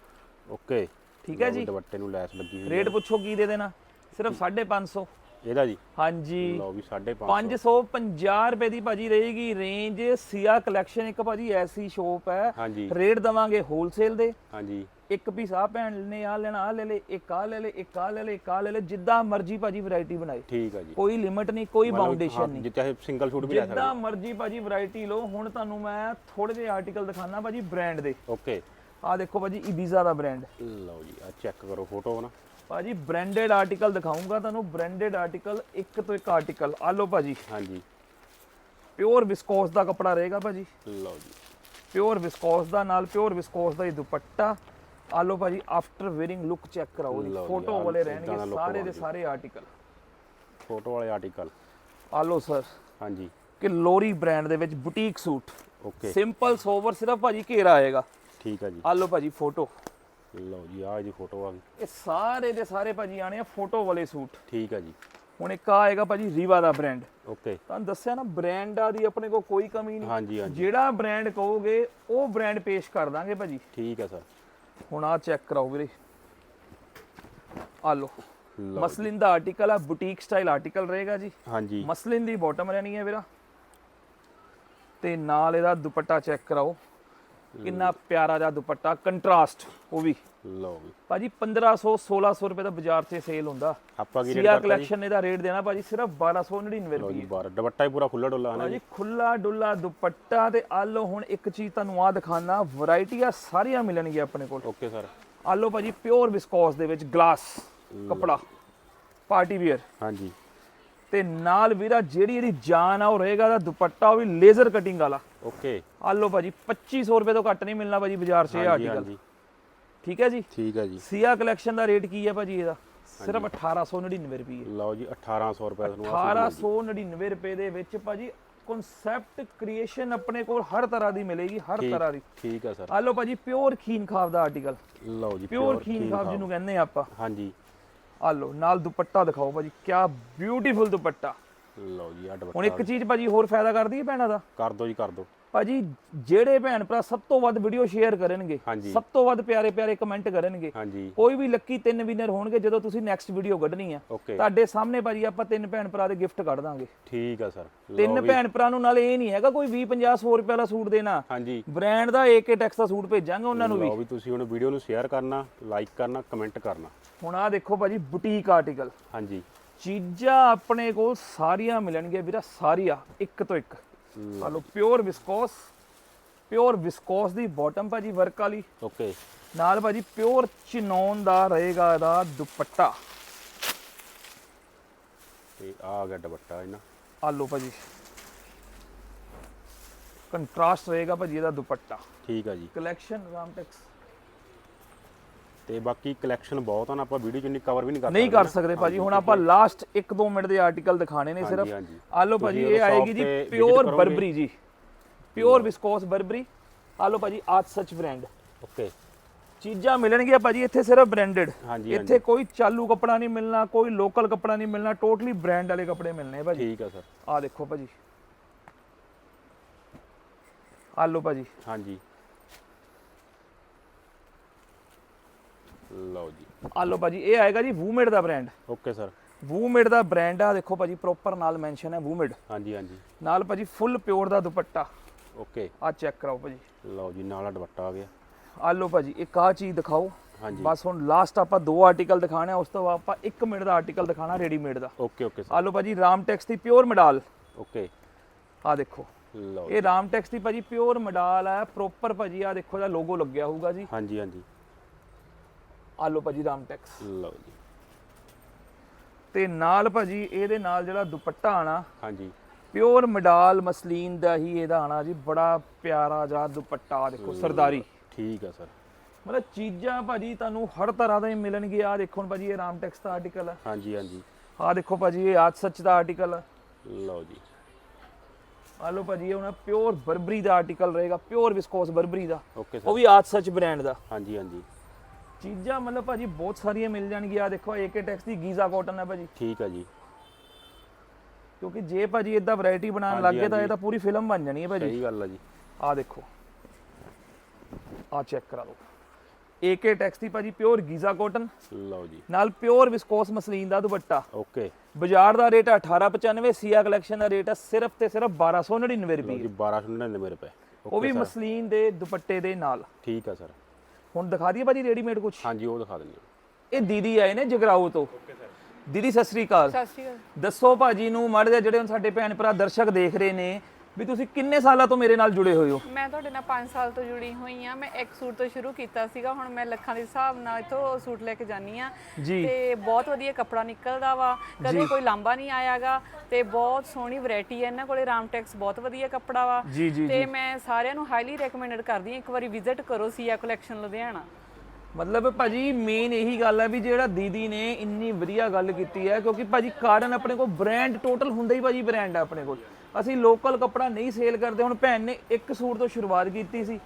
ਓਕੇ। ਠੀਕ ਹੈ ਜੀ। ਦੁਪੱਟੇ ਨੂੰ ਲੈਸ ਲੱਗੀ ਹੋਈ ਰੇਟ ਪੁੱਛੋ ਕੀ ਦੇ ਦੇਣਾ? ਸਿਰਫ 550 ਇਹਦਾ ਜੀ? ਹਾਂਜੀ। ਲਓ ਵੀ 550 550 ਰੁਪਏ ਦੀ ਭਾਜੀ ਰਹੇਗੀ। ਰੇਂਜ ਸੀਆ ਕਲੈਕਸ਼ਨ ਇੱਕ ਭਾਜੀ ਐਸੀ ਸ਼ੋਪ ਹੈ। ਰੇਟ ਦਵਾਂਗੇ ਹੋਲਸੇਲ ਦੇ। ਹਾਂਜੀ। ਇੱਕ ਪੀਸ ਆ ਭੈਣ ਨੇ ਆ ਲੈਣਾ ਆ ਲੈ ਲੈ ਇੱਕ ਆ ਲੈ ਲੈ ਇੱਕ ਆ ਲੈ ਲੈ ਇੱਕ ਆ ਲੈ ਲੈ ਜਿੱਦਾਂ ਮਰਜ਼ੀ ਭਾਜੀ ਵੈਰਾਈਟੀ ਬਣਾਏ। ਠੀਕ ਆ ਜੀ। ਕੋਈ ਲਿਮਿਟ ਨਹੀਂ ਕੋਈ ਬਾਉਂਡੇਸ਼ਨ ਨਹੀਂ। ਜੇ ਚਾਹੇ ਸਿੰਗਲ ਸੂਟ ਵੀ ਲੈ ਸਕਦੇ ਜਿੱਦਾਂ ਮਰਜ਼ੀ ਭਾਜੀ ਵੈਰਾਈਟੀ ਲਓ। ਹੁਣ ਤੁਹਾਨੂੰ ਮੈਂ ਥੋੜੇ ਜਿਹੇ ਆਰਟੀਕਲ ਦਿਖਾਣਾ ਭਾਜੀ ਬ੍ਰਾਂਡ ਦੇ। ਓਕੇ ਆ ਦੇਖੋ ਭਾਜੀ ਇਬੀਜ਼ਾ ਦਾ ਬ੍ਰਾਂਡ ਲਓ ਜੀ ਆ ਚੈੱਕ ਕਰੋ ਫੋਟੋ ਨਾ ਭਾਜੀ ਬ੍ਰਾਂਡਡ ਆਰਟੀਕਲ ਦਿਖਾਉਂਗਾ ਤੁਹਾਨੂੰ ਬ੍ਰਾਂਡਡ ਆਰਟੀਕਲ ਇੱਕ ਤੋਂ ਇੱਕ ਆਰਟੀਕਲ ਆ ਲਓ ਭਾਜੀ। ਹਾਂਜੀ। ਪਿਓਰ ਵਿਸਕੋਸ ਦਾ ਕਪੜਾ ਰਹੇਗਾ ਭਾਜੀ। ਲਓ ਜੀ। ਪਿਓਰ ਵਿਸਕੋਸ ਦਾ ਨਾਲ ਪਿਓਰ ਵਿਸਕੋਸ ਦਾ ਹੀ ਦੁਪੱਟਾ। ਆ ਲਓ ਭਾਜੀ ਆਫਟਰ ਵੇਅਰਿੰਗ ਲੁੱਕ ਚੈੱਕ ਕਰਾਓ ਜੀ। ਫੋਟੋ ਵਾਲੇ ਰਹਿਣਗੇ ਸਾਰੇ ਦੇ। ਸਾਰੇ ਆਰਟੀਕਲ ਫੋਟੋ ਵਾਲੇ ਆਰਟੀਕਲ ਆ ਲਓ ਸਰ ਹਾਂਜੀ। ਕਿ ਲੋਰੀ ਬ੍ਰਾਂਡ ਦੇ ਵਿੱਚ ਬੁਟੀਕ ਸੂਟ ਓਕੇ ਸਿੰਪਲ ਸੋਵਰ ਸਿਰਫ ਭਾਜੀ ਘੇਰਾ ਆਏਗਾ। ਠੀਕ ਆ ਜੀ। ਆ ਲਓ ਭਾਜੀ ਫੋਟੋ। ਲਓ ਜੀ ਆ ਜੀ ਫੋਟੋ ਆ ਗਈ। ਇਹ ਸਾਰੇ ਦੇ ਸਾਰੇ ਭਾਜੀ ਆਣੇ ਆ ਫੋਟੋ ਵਾਲੇ ਸੂਟ। ਠੀਕ ਆ ਜੀ। ਹੁਣ ਇੱਕ ਆ ਆਏਗਾ ਭਾਜੀ ਰੀਵਾ ਦਾ ਬ੍ਰਾਂਡ ਓਕੇ। ਤੁਹਾਨੂੰ ਦੱਸਿਆ ਨਾ ਬ੍ਰਾਂਡਾਂ ਦੀ ਆਪਣੇ ਕੋਲ ਕੋਈ ਕਮੀ ਨਹੀਂ। ਹਾਂਜੀ ਹਾਂਜੀ। ਜਿਹੜਾ ਬ੍ਰਾਂਡ ਕਹੋਗੇ ਉਹ ਬ੍ਰਾਂਡ ਪੇਸ਼ ਕਰ ਦਾਂਗੇ ਭਾਜੀ। ਠੀਕ ਆ ਸਰ। ਹੁਣ ਆ ਚੈੱਕ ਕਰਾਓ ਵੀਰੇ। ਆ ਲਓ। ਮਸਲਿਨ ਦਾ ਆਰਟੀਕਲ ਆ ਬੁਟੀਕ ਸਟਾਈਲ ਆਰਟੀਕਲ ਰਹੇਗਾ ਜੀ। ਹਾਂਜੀ। ਮਸਲਿਨ ਦੀ ਬਾਟਮ ਰਹਿਣੀ ਹੈ ਵੀਰਾ। ਤੇ ਨਾਲ ਇਹਦਾ ਦੁਪੱਟਾ ਚੈੱਕ ਕਰਾਓ। ਕਿੰਨਾ ਪਿਆਰਾ ਜਿਹਾ ਦੁਪੱਟਾ ਕੰਟਰਾਸਟ ਉਹ ਵੀ। ਲਓ ਵੀ। ਭਾਜੀ 1500 1600 ਰੁਪਏ ਦਾ ਬਾਜ਼ਾਰ 'ਚ ਸੇਲ ਹੁੰਦਾ। ਆਪਾਂ ਕੀ ਰੇਟ ਕਰਤਾ ਕਲੈਕਸ਼ਨ ਇਹਦਾ ਰੇਟ ਦੇਣਾ ਭਾਜੀ ਸਿਰਫ 1299 ਲਓ ਜੀ ਰੁਪਏ। 12 ਦੁਪੱਟਾ ਹੀ ਪੂਰਾ ਖੁੱਲਾ ਡੁੱਲਾ ਜੀ ਭਾਜੀ ਖੁੱਲਾ ਡੁੱਲਾ ਦੁਪੱਟਾ ਤੇ ਆ ਲਓ ਹੁਣ ਇੱਕ ਚੀਜ਼ ਤੁਹਾਨੂੰ ਆ ਦਿਖਾਣਾ ਵੈਰਾਈਟੀਆਂ ਸਾਰੀਆਂ ਮਿਲਣਗੀਆਂ ਆਪਣੇ ਕੋਲ। ਓਕੇ ਸਰ ਆ ਲਓ ਭਾਜੀ ਪਿਓਰ ਵਿਸਕੋਸ ਦੇ ਵਿੱਚ ਗਲਾਸ ਕਪੜਾ ਪਾਰਟੀ ਵੇਅਰ ਹਾਂਜੀ। ਤੇ ਨਾਲ ਵੀਰਾ ਜਿਹੜੀ ਇਹਦੀ ਜਾਨ ਆ ਉਹ ਰਹੇਗਾ ਦਾ ਦੁਪੱਟਾ ਉਹ ਵੀ ਲੇਜ਼ਰ ਕਟਿੰਗ ਵਾਲਾ। ਓਕੇ। ਆ ਲਓ ਭਾਜੀ 2500 ਰੁਪਏ ਤੋਂ ਘੱਟ ਨਹੀਂ ਮਿਲਣਾ ਭਾਜੀ ਬਾਜ਼ਾਰ 'ਚ ਇਹ ਆਰਟੀਕਲ ਠੀਕ ਹੈ ਜੀ? ਠੀਕ ਆ ਜੀ। ਸੀਆ ਕਲੈਕਸ਼ਨ ਦਾ ਰੇਟ ਕੀ ਹੈ ਭਾਜੀ ਇਹਦਾ? ਸਿਰਫ 1899 ਰੁਪਏ। ਲਓ ਜੀ 1800 ਰੁਪਏ ਤੁਹਾਨੂੰ ਆਹ ਸੂਟ 1899 ਰੁਪਏ ਦੇ ਵਿੱਚ ਭਾਜੀ ਕਨਸੈਪਟ ਕ੍ਰੀਏਸ਼ਨ ਆਪਣੇ ਕੋਲ ਹਰ ਤਰ੍ਹਾਂ ਦੀ ਮਿਲੇਗੀ ਹਰ ਤਰ੍ਹਾਂ ਦੀ। ਠੀਕ ਆ ਸਰ। ਆ ਲਓ ਭਾਜੀ ਪਿਓਰ ਖੀਨ ਖਾਬ ਦਾ ਆਰਟੀਕਲ ਲਓ ਜੀ ਪਿਓਰ ਖੀਨ ਖਾਬ। ਜਿਹਨੂੰ ਕਹਿੰਦੇ ਆਪਾਂ। ਹਾਂਜੀ। ਆ ਲਓ ਨਾਲ ਦੁਪੱਟਾ ਦਿਖਾਓ ਭਾਜੀ ਕਿਆ ਬਿਊਟੀਫੁਲ ਦੁਪੱਟਾ। ਲਓ ਜੀ ਆ ਹੁਣ ਇੱਕ ਚੀਜ਼ ਭਾਜੀ ਹੋਰ ਫਾਇਦਾ ਕਰਦੀ ਹੈ ਭੈਣਾਂ ਦਾ? ਕਰ ਦੋ ਜੀ ਕਰ ਦੋ। ਭਾਜੀ ਜਿਹੜੇ ਭੈਣ ਭਰਾ ਸਭ ਤੋਂ ਵੱਧ ਵੀਡੀਓ ਸ਼ੇਅਰ ਕਰਨਗੇ ਹਾਂਜੀ। ਸਭ ਤੋਂ ਵੱਧ ਪਿਆਰੇ ਪਿਆਰੇ ਕਮੈਂਟ ਕਰਨਗੇ ਹਾਂਜੀ। ਕੋਈ ਵੀ ਲੱਕੀ ਤਿੰਨ ਵਿਨਰ ਹੋਣਗੇ ਜਦੋਂ ਤੁਸੀਂ ਨੈਕਸਟ ਵੀਡੀਓ ਕੱਢਣੀ ਆ। ਓਕੇ ਤੁਹਾਡੇ ਸਾਹਮਣੇ ਭਾਜੀ ਆਪਾਂ ਤਿੰਨ ਭੈਣ ਭਰਾ ਦੇ ਗਿਫਟ ਕੱਢ ਦਾਂਗੇ। ਠੀਕ ਆ ਸਰ। ਤਿੰਨ ਭੈਣ ਭਰਾ ਨੂੰ ਨਾਲ ਇਹ ਨਹੀਂ ਹੈਗਾ ਕੋਈ 20 50 100 ਰੁਪਏ ਵਾਲਾ ਸੂਟ ਦੇਣਾ। ਹਾਂਜੀ। ਬ੍ਰਾਂਡ ਦਾ ਏਕੇ ਟੈਕਸ ਦਾ ਸੂਟ ਭੇਜਾਂਗੇ ਉਹਨਾਂ ਨੂੰ ਵੀ। ਲਓ ਵੀ ਤੁਸੀਂ ਹੁਣ ਵੀਡੀਓ ਨੂੰ ਸ਼ੇਅਰ ਕਰਨਾ ਲਾਈਕ ਕਰਨਾ ਕਮੈਂਟ ਕਰਨਾ। ਹੁਣ ਆ ਦੇਖੋ ਭਾਜੀ ਬੁਟੀਕ ਆਰਟੀਕਲ ਹਾਂਜੀ। ਚੀਜ਼ਾਂ ਆਪਣੇ ਕੋਲ ਸਾਰੀਆਂ ਮਿਲਣਗੀਆਂ ਵੀਰਾ ਸਾਰੀਆਂ ਇੱਕ ਤੋਂ ਇੱਕ। ਆ ਲਓ ਪਿਓਰ ਵਿਸਕੋਸ ਪਿਓਰ ਵਿਸਕੋਸ ਦੀ ਬਾਟਮ ਭਾਜੀ ਵਰਕ ਵਾਲੀ। ਓਕੇ ਨਾਲ ਭਾਜੀ ਪਿਓਰ ਚਿਨੌਨ ਦਾ ਰਹੇਗਾ ਇਹਦਾ ਦੁਪੱਟਾ। ਤੇ ਆ ਗਿਆ ਦੁਪੱਟਾ ਇਹਨਾਂ। ਆ ਲਓ ਭਾਜੀ। ਕੰਟਰਾਸਟ ਰਹੇਗਾ ਭਾਜੀ ਇਹਦਾ ਦੁਪੱਟਾ। ਠੀਕ ਆ ਜੀ। ਕਲੈਕਸ਼ਨ ਰਾਮਟੈਕਸ ਤੇ ਬਾਕੀ ਕਲੈਕਸ਼ਨ ਬਹੁਤ ਹਨ ਆਪਾਂ ਵੀਡੀਓ ਚ ਨਹੀਂ ਕਵਰ ਵੀ ਨਹੀਂ ਕਰ ਨਹੀਂ ਕਰ। ਸਕਦੇ ਭਾਜੀ ਹੁਣ ਆਪਾਂ ਲਾਸਟ 1-2 ਮਿੰਟ ਦੇ ਆਰਟੀਕਲ ਦਿਖਾਣੇ ਨੇ ਸਿਰਫ। ਆ ਲਓ ਭਾਜੀ ਇਹ ਆਏਗੀ ਜੀ ਪਿਓਰ। ਬਰਬਰੀ ਜੀ। ਪਿਓਰ ਵਿਸਕੋਸ ਬਰਬਰੀ ਆ ਲਓ ਭਾਜੀ ਆਜ ਸੱਚ ਬ੍ਰਾਂਡ ਓਕੇ ਚੀਜ਼ਾਂ ਮਿਲਣਗੀਆਂ ਭਾਜੀ ਇੱਥੇ ਸਿਰਫ ਬ੍ਰਾਂਡਡ ਇੱਥੇ ਕੋਈ ਚਾਲੂ ਕੱਪੜਾ ਨਹੀਂ ਮਿਲਣਾ ਕੋਈ ਲੋਕਲ ਕੱਪੜਾ ਨਹੀਂ ਮਿਲਣਾ ਟੋਟਲੀ ਬ੍ਰਾਂਡ ਵਾਲੇ ਕੱਪੜੇ ਮਿਲਣੇ ਭਾਜੀ। ਠੀਕ ਆ ਸਰ। ਆ ਦੇਖੋ ਭਾਜੀ। ਆ ਲਓ ਭਾਜੀ। ਹਾਂਜੀ ਲਓ ਜੀ ਆ ਲਓ ਭਾਜੀ ਇਹ ਆਏਗਾ ਜੀ ਵੂਮੇਡ ਦਾ ਬ੍ਰਾਂਡ ਓਕੇ ਸਰ ਵੂਮੇਡ ਦਾ ਬ੍ਰਾਂਡ ਆ ਦੇਖੋ ਭਾਜੀ ਪ੍ਰੋਪਰ ਨਾਲ ਮੈਂਸ਼ਨ ਹੈ ਵੂਮੇਡ ਹਾਂਜੀ ਹਾਂਜੀ। ਨਾਲ ਭਾਜੀ ਫੁੱਲ ਪਿਓਰ ਦਾ ਦੁਪੱਟਾ। ਓਕੇ ਆ ਚੈੱਕ ਕਰਾਓ ਭਾਜੀ। ਲਓ ਜੀ ਨਾਲ ਆ ਦੁਪੱਟਾ ਆ ਗਿਆ। ਆ ਲਓ ਭਾਜੀ ਇੱਕ ਆ ਚੀਜ਼ ਦਿਖਾਓ। ਹਾਂਜੀ। ਬਸ ਹੁਣ ਲਾਸਟ ਆਪਾਂ ਦੋ ਆਰਟੀਕਲ ਦਿਖਾਣੇ ਆ ਉਸ ਤੋਂ ਬਾਅਦ ਆਪਾਂ 1 ਮਿੰਟ ਦਾ ਆਰਟੀਕਲ ਦਿਖਾਣਾ ਰੈਡੀਮੇਡ ਦਾ। ਓਕੇ ਓਕੇ ਸਰ ਆ ਲਓ ਭਾਜੀ ਰਾਮਟੈਕਸ ਦੀ ਪਿਓਰ ਮਡਾਲ। ਓਕੇ ਆ ਦੇਖੋ। ਲਓ ਇਹ ਰਾਮਟੈਕਸ ਦੀ ਭਾਜੀ ਪਿਓਰ ਮਡਾਲ ਹੈ ਪ੍ਰੋਪਰ ਭਾਜੀ ਆ ਦੇਖੋ ਦਾ ਲੋਗੋ ਲੱਗਿਆ ਹੋਊਗਾ ਜੀ। ਹਾਂਜੀ ਹਾਂਜੀ। ਆ ਲਓ ਭਾਜੀ ਰਾਮਟੈਕਸ ਲਓ ਜੀ। ਤੇ ਨਾਲ ਭਾਜੀ ਇਹਦੇ ਨਾਲ ਜਿਹੜਾ ਦੁਪੱਟਾ ਆਣਾ ਹਾਂਜੀ। ਪਿਓਰ ਮਡਾਲ ਮਸਲੀਨ ਦਾ ਹੀ ਇਹਦਾ ਆਣਾ ਜੀ ਬੜਾ ਪਿਆਰਾ ਜਿਹਾ ਦੁਪੱਟਾ ਦੇਖੋ ਸਰਦਾਰੀ। ਠੀਕ ਆ ਸਰ। ਮਤਲਬ ਚੀਜ਼ਾਂ ਭਾਜੀ ਤੁਹਾਨੂੰ ਹਰ ਤਰ੍ਹਾਂ ਦੇ ਮਿਲਣਗੇ ਆ ਦੇਖੋ ਹੁਣ ਭਾਜੀ ਇਹ ਰਾਮਟੈਕਸ ਦਾ ਆਰਟੀਕਲ ਹੈ ਹਾਂਜੀ ਹਾਂਜੀ। ਆ ਦੇਖੋ ਭਾਜੀ ਇਹ ਆਜ ਸੱਚ ਦਾ ਆਰਟੀਕਲ ਹੈ ਲਓ ਜੀ। ਆ ਲਓ ਭਾਜੀ ਇਹ ਹੁਣ ਪਿਓਰ ਬਰਬਰੀ ਦਾ ਆਰਟੀਕਲ ਰਹੇਗਾ ਪਿਓਰ ਵਿਸਕੋਸ ਬਰਬਰੀ ਦਾ। ਉਹ ਵੀ ਆਜ ਸੱਚ ਬ੍ਰਾਂਡ ਦਾ। ਹਾਂਜੀ ਹਾਂਜੀ। ਚੀਜ਼ਾਂ ਮਤਲਬ ਭਾਜੀ ਬਹੁਤ ਸਾਰੀਆਂ ਮਿਲ ਜਾਣਗੀਆਂ। ਆ ਦੇਖੋ ਏਕੇ ਟੈਕਸ ਦੀ ਗੀਜ਼ਾ ਕਾਟਨ ਹੈ ਭਾਜੀ। ਠੀਕ ਆ ਜੀ। ਕਿਉਂਕਿ ਜੇ ਭਾਜੀ ਇਦਾਂ ਵੈਰਾਈਟੀ ਬਣਾਉਣ ਲੱਗ ਗਏ ਤਾਂ ਇਹ ਤਾਂ ਪੂਰੀ ਫਿਲਮ ਬਣ ਜਾਣੀ ਹੈ ਭਾਜੀ। ਸਹੀ ਗੱਲ ਆ ਜੀ। ਆ ਦੇਖੋ। ਆ ਚੈੱਕ ਕਰਾ ਲਓ ਏਕੇ ਟੈਕਸ ਦੀ ਭਾਜੀ ਪਿਓਰ ਗੀਜ਼ਾ ਕਾਟਨ ਲਓ ਜੀ। ਨਾਲ ਪਿਓਰ ਵਿਸਕੋਸ ਮਸਲੀਨ ਦਾ ਦੁਪੱਟਾ। ਓਕੇ। ਬਾਜ਼ਾਰ ਦਾ ਰੇਟ 1895 ਸੀਆ ਕਲੈਕਸ਼ਨ ਦਾ ਰੇਟ ਹੈ ਸਿਰਫ ਤੇ ਸਿਰਫ 1299 ਲਓ ਰੁਪਏ। ਜੀ 1299 ਰੁਪਏ। ਉਹ ਵੀ ਮਸਲੀਨ ਦੇ ਦੁਪੱਟੇ ਦੇ ਨਾਲ। ਠੀਕ ਆ ਸਰ ਹੁਣ ਦਿਖਾ ਦਈਏ ਭਾਜੀ ਰੈਡੀਮੇਡ ਕੁਝ ਹਾਂਜੀ ਉਹ ਦਿਖਾ ਦਿੰਦੇ ਇਹ ਦੀਦੀ ਆਏ ਨੇ ਜਗਰਾਉ ਤੋਂ। ਦੀਦੀ ਸਤਿ ਸ੍ਰੀ ਅਕਾਲ। ਸਤਿ ਸ਼੍ਰੀ ਅਕਾਲ। ਦੱਸੋ ਭਾਜੀ ਨੂੰ ਮਾੜੇ ਜਿਹੇ ਜਿਹੜੇ ਹੁਣ ਸਾਡੇ ਭੈਣ ਭਰਾ ਦਰਸ਼ਕ ਦੇਖ ਰਹੇ ਨੇ ਵੀ ਤੁਸੀਂ ਕਿੰਨੇ ਸਾਲਾਂ ਤੋਂ ਮੇਰੇ ਨਾਲ ਜੁੜੇ ਹੋਏ ਹੋ? ਮੈਂ ਤੁਹਾਡੇ ਨਾਲ 5 ਸਾਲ ਤੋਂ ਜੁੜੀ ਹੋਈ ਆ ਮੈਂ ਇੱਕ ਸੂਟ ਤੋਂ ਸ਼ੁਰੂ ਕੀਤਾ ਸੀਗਾ। ਹੁਣ ਮੈਂ ਲੱਖਾਂ ਦੇ ਹਿਸਾਬ ਨਾਲ ਇੱਥੋਂ ਸੂਟ ਲੈ ਕੇ ਜਾਨੀ ਆ ਜੀ। ਤੇ ਬਹੁਤ ਵਧੀਆ ਕੱਪੜਾ ਨਿਕਲਦਾ ਵਾ। ਕਦੇ ਕੋਈ ਲਾਂਬਾ ਨਹੀਂ ਆਇਆਗਾ। ਤੇ ਬਹੁਤ ਸੋਹਣੀ ਵੈਰਾਈਟੀ ਹੈ। ਇਹਨਾਂ ਕੋਲੇ ਰਾਮਟੈਕਸ ਬਹੁਤ ਵਧੀਆ ਕੱਪੜਾ ਵਾ। ਜੀ ਜੀ ਤੇ ਮੈਂ ਸਾਰਿਆਂ ਨੂੰ ਹਾਈਲੀ ਰეკਮੈਂਡਡ ਕਰਦੀ ਹਾਂ। ਇੱਕ ਵਾਰੀ ਵਿਜ਼ਿਟ ਕਰੋ ਸੀਆ ਕਲੈਕਸ਼ਨ ਲੁਧਿਆਣਾ। ਮਤਲਬ ਭਾਜੀ ਮੇਨ ਇਹੀ ਗੱਲ ਹੈ ਵੀ ਜਿਹੜਾ ਦੀਦੀ ਨੇ ਇੰਨੀ ਵਧੀਆ ਗੱਲ ਕੀਤੀ ਹੈ। ਕਿਉਂਕਿ ਭਾਜੀ ਕਾਰਨ ਆਪਣੇ ਕੋਲ ਬ੍ਰਾਂਡ ਟੋਟਲ ਹੁੰਦਾ ਹੀ ਭਾਜੀ ਬ੍ਰਾਂਡ ਹੈ ਆਪਣੇ ਕੋਲ। ਅਸੀਂ ਲੋਕਲ ਕੱਪੜਾ ਨਹੀਂ ਸੇਲ ਕਰਦੇ ਹੁਣ ਭੈਣ ਨੇ ਇੱਕ ਸੂਟ ਤੋਂ ਸ਼ੁਰੂਆਤ ਕੀਤੀ ਸੀ।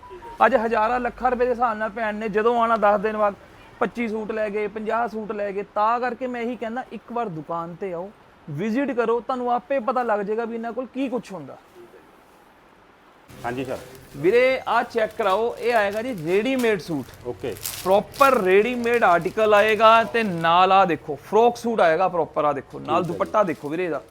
ਅੱਜ ਹਜ਼ਾਰਾਂ ਲੱਖਾਂ ਰੁਪਏ ਦੇ ਹਿਸਾਬ ਨਾਲ ਭੈਣ ਨੇ ਜਦੋਂ ਆਣਾ 10 ਦਿਨ ਬਾਅਦ 25 ਸੂਟ ਲੈ ਗਏ 50 ਸੂਟ ਲੈ ਗਏ ਤਾਂ ਕਰਕੇ ਮੈਂ ਇਹੀ ਕਹਿੰਦਾ ਇੱਕ ਵਾਰ ਦੁਕਾਨ ਤੇ ਆਓ ਵਿਜ਼ਿਟ ਕਰੋ ਤੁਹਾਨੂੰ ਆਪੇ ਪਤਾ ਲੱਗ ਜਾਏਗਾ ਵੀ ਇਹਨਾਂ ਕੋਲ ਕੀ ਕੁਝ ਹੁੰਦਾ। ਹਾਂਜੀ ਸਰ ਵੀਰੇ ਆ ਚੈੱਕ ਕਰਾਓ ਇਹ ਆਏਗਾ ਜੀ readymade suit. Okay proper readymade article ਆਏਗਾ ਤੇ ਨਾਲ ਆ ਦੇਖੋ ਫਰੋਕ ਸੂਟ ਆਏਗਾ ਪ੍ਰੋਪਰ ਆ ਦੇਖੋ ਨਾਲ ਦੁਪੱਟਾ ਦੇਖੋ ਵੀਰੇ ਇਹਦਾ।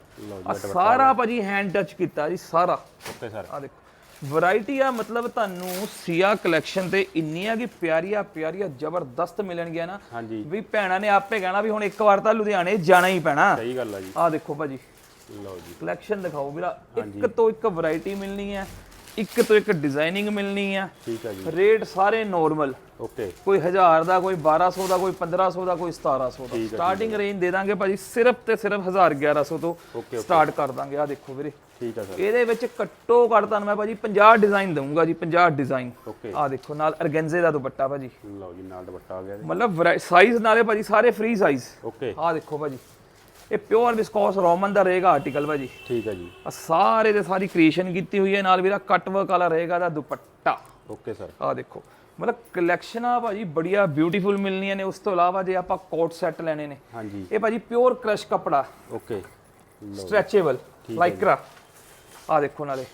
ਆ ਸਾਰਾ ਭਾਜੀ ਹੈਂਡ ਟੱਚ ਕੀਤਾ ਜੀ ਸਾਰਾ। ਓਕੇ ਸਰ ਆ ਦੇਖੋ ਵੈਰਾਈਟੀ ਆ ਮਤਲਬ ਤੁਹਾਨੂੰ ਸੀਆ ਕਲੈਕਸ਼ਨ ਤੇ ਇੰਨੀਆਂ ਕਿ ਪਿਆਰੀਆਂ ਪਿਆਰੀਆਂ ਜ਼ਬਰਦਸਤ ਮਿਲਣਗੀਆਂ ਨਾ। ਵੀ ਭੈਣਾਂ ਨੇ ਆਪੇ ਕਹਿਣਾ ਵੀ ਹੁਣ ਇੱਕ ਵਾਰ ਤਾਂ ਲੁਧਿਆਣੇ ਜਾਣਾ ਹੀ ਪੈਣਾ। ਸਹੀ ਗੱਲ ਆ ਜੀ। ਆ ਦੇਖੋ ਭਾਜੀ। ਲਓ ਜੀ। ਕਲੈਕਸ਼ਨ ਦਿਖਾਓ ਵੀਰਾ ਇੱਕ ਤੋਂ ਇੱਕ ਵੈਰਾਈਟੀ ਮਿਲਣੀ ਹੈ। ਇੱਕ ਤੋਂ ਇੱਕ ਡਿਜ਼ਾਈਨਿੰਗ ਮਿਲਣੀ ਹੈ ਠੀਕ ਆ ਜੀ। ਰੇਟ ਸਾਰੇ ਨੋਰਮਲ ਓਕੇ ਕੋਈ 1000 ਦਾ ਕੋਈ 1200 ਦਾ ਕੋਈ 1500 ਦਾ ਕੋਈ 1700 ਦਾ। ਸਟਾਰਟਿੰਗ ਰੇਂਜ ਦੇ ਦਾਂਗੇ ਭਾਜੀ ਸਿਰਫ ਤੇ ਸਿਰਫ 1000 1100 ਤੋਂ ਸਟਾਰਟ ਕਰ ਦਾਂਗੇ। ਆ ਦੇਖੋ ਵੀਰੇ। ਠੀਕ ਆ ਸਰ। ਇਹਦੇ ਵਿੱਚ ਘੱਟੋ ਘੱਟ ਤੁਹਾਨੂੰ ਮੈਂ ਭਾਜੀ 50 ਡਿਜ਼ਾਈਨ ਦਊਂਗਾ ਜੀ 50 ਡਿਜ਼ਾਈਨ ਆ ਦੇਖੋ ਨਾਲ ਅਰਗੈਂਜ਼ੇ ਦਾ ਦੁਪੱਟਾ ਭਾਜੀ। ਲਓ ਜੀ ਨਾਲ ਦੁਪੱਟਾ ਆ ਗਿਆ ਮਤਲਬ ਸਾਈਜ਼ ਨਾਲੇ ਭਾਜੀ ਸਾਰੇ ਫ੍ਰੀ ਸਾਈਜ਼ ਓਕੇ ਆ ਦੇਖੋ ਭਾਜੀ। ਇਹ ਪਿਓਰ ਵਿਸਕੋਸ ਰੋਮਨ ਦਾ ਰਹੇਗਾ ਆਰਟੀਕਲ ਭਾਜੀ ਠੀਕ ਆ ਜੀ। ਆ ਸਾਰੇ ਦੇ ਸਾਰੀ ਕ੍ਰੀਏਸ਼ਨ ਕੀਤੀ ਹੋਈ ਹੈ ਨਾਲ ਵੀਰਾ ਕੱਟ ਵਰਕ ਵਾਲਾ ਰਹੇਗਾ ਦਾ ਦੁਪੱਟਾ। ਓਕੇ ਸਰ ਆ ਦੇਖੋ ਮਤਲਬ ਕਲੈਕਸ਼ਨਾਂ ਭਾਜੀ ਬੜੀਆ ਬਿਊਟੀਫੁਲ ਮਿਲਣੀਆਂ ਨੇ। ਉਸ ਤੋਂ ਇਲਾਵਾ ਜੇ ਆਪਾਂ ਕੋਟ ਸੈੱਟ ਲੈਣੇ ਨੇ ਹਾਂਜੀ। ਇਹ ਭਾਜੀ ਪਿਓਰ ਕ੍ਰਸ਼ ਕਪੜਾ। ਓਕੇ। ਸਟ੍ਰੈਚੇਬਲ ਲਾਈਕਰਾ ਆ ਦੇਖੋ ਨਾਲੇ।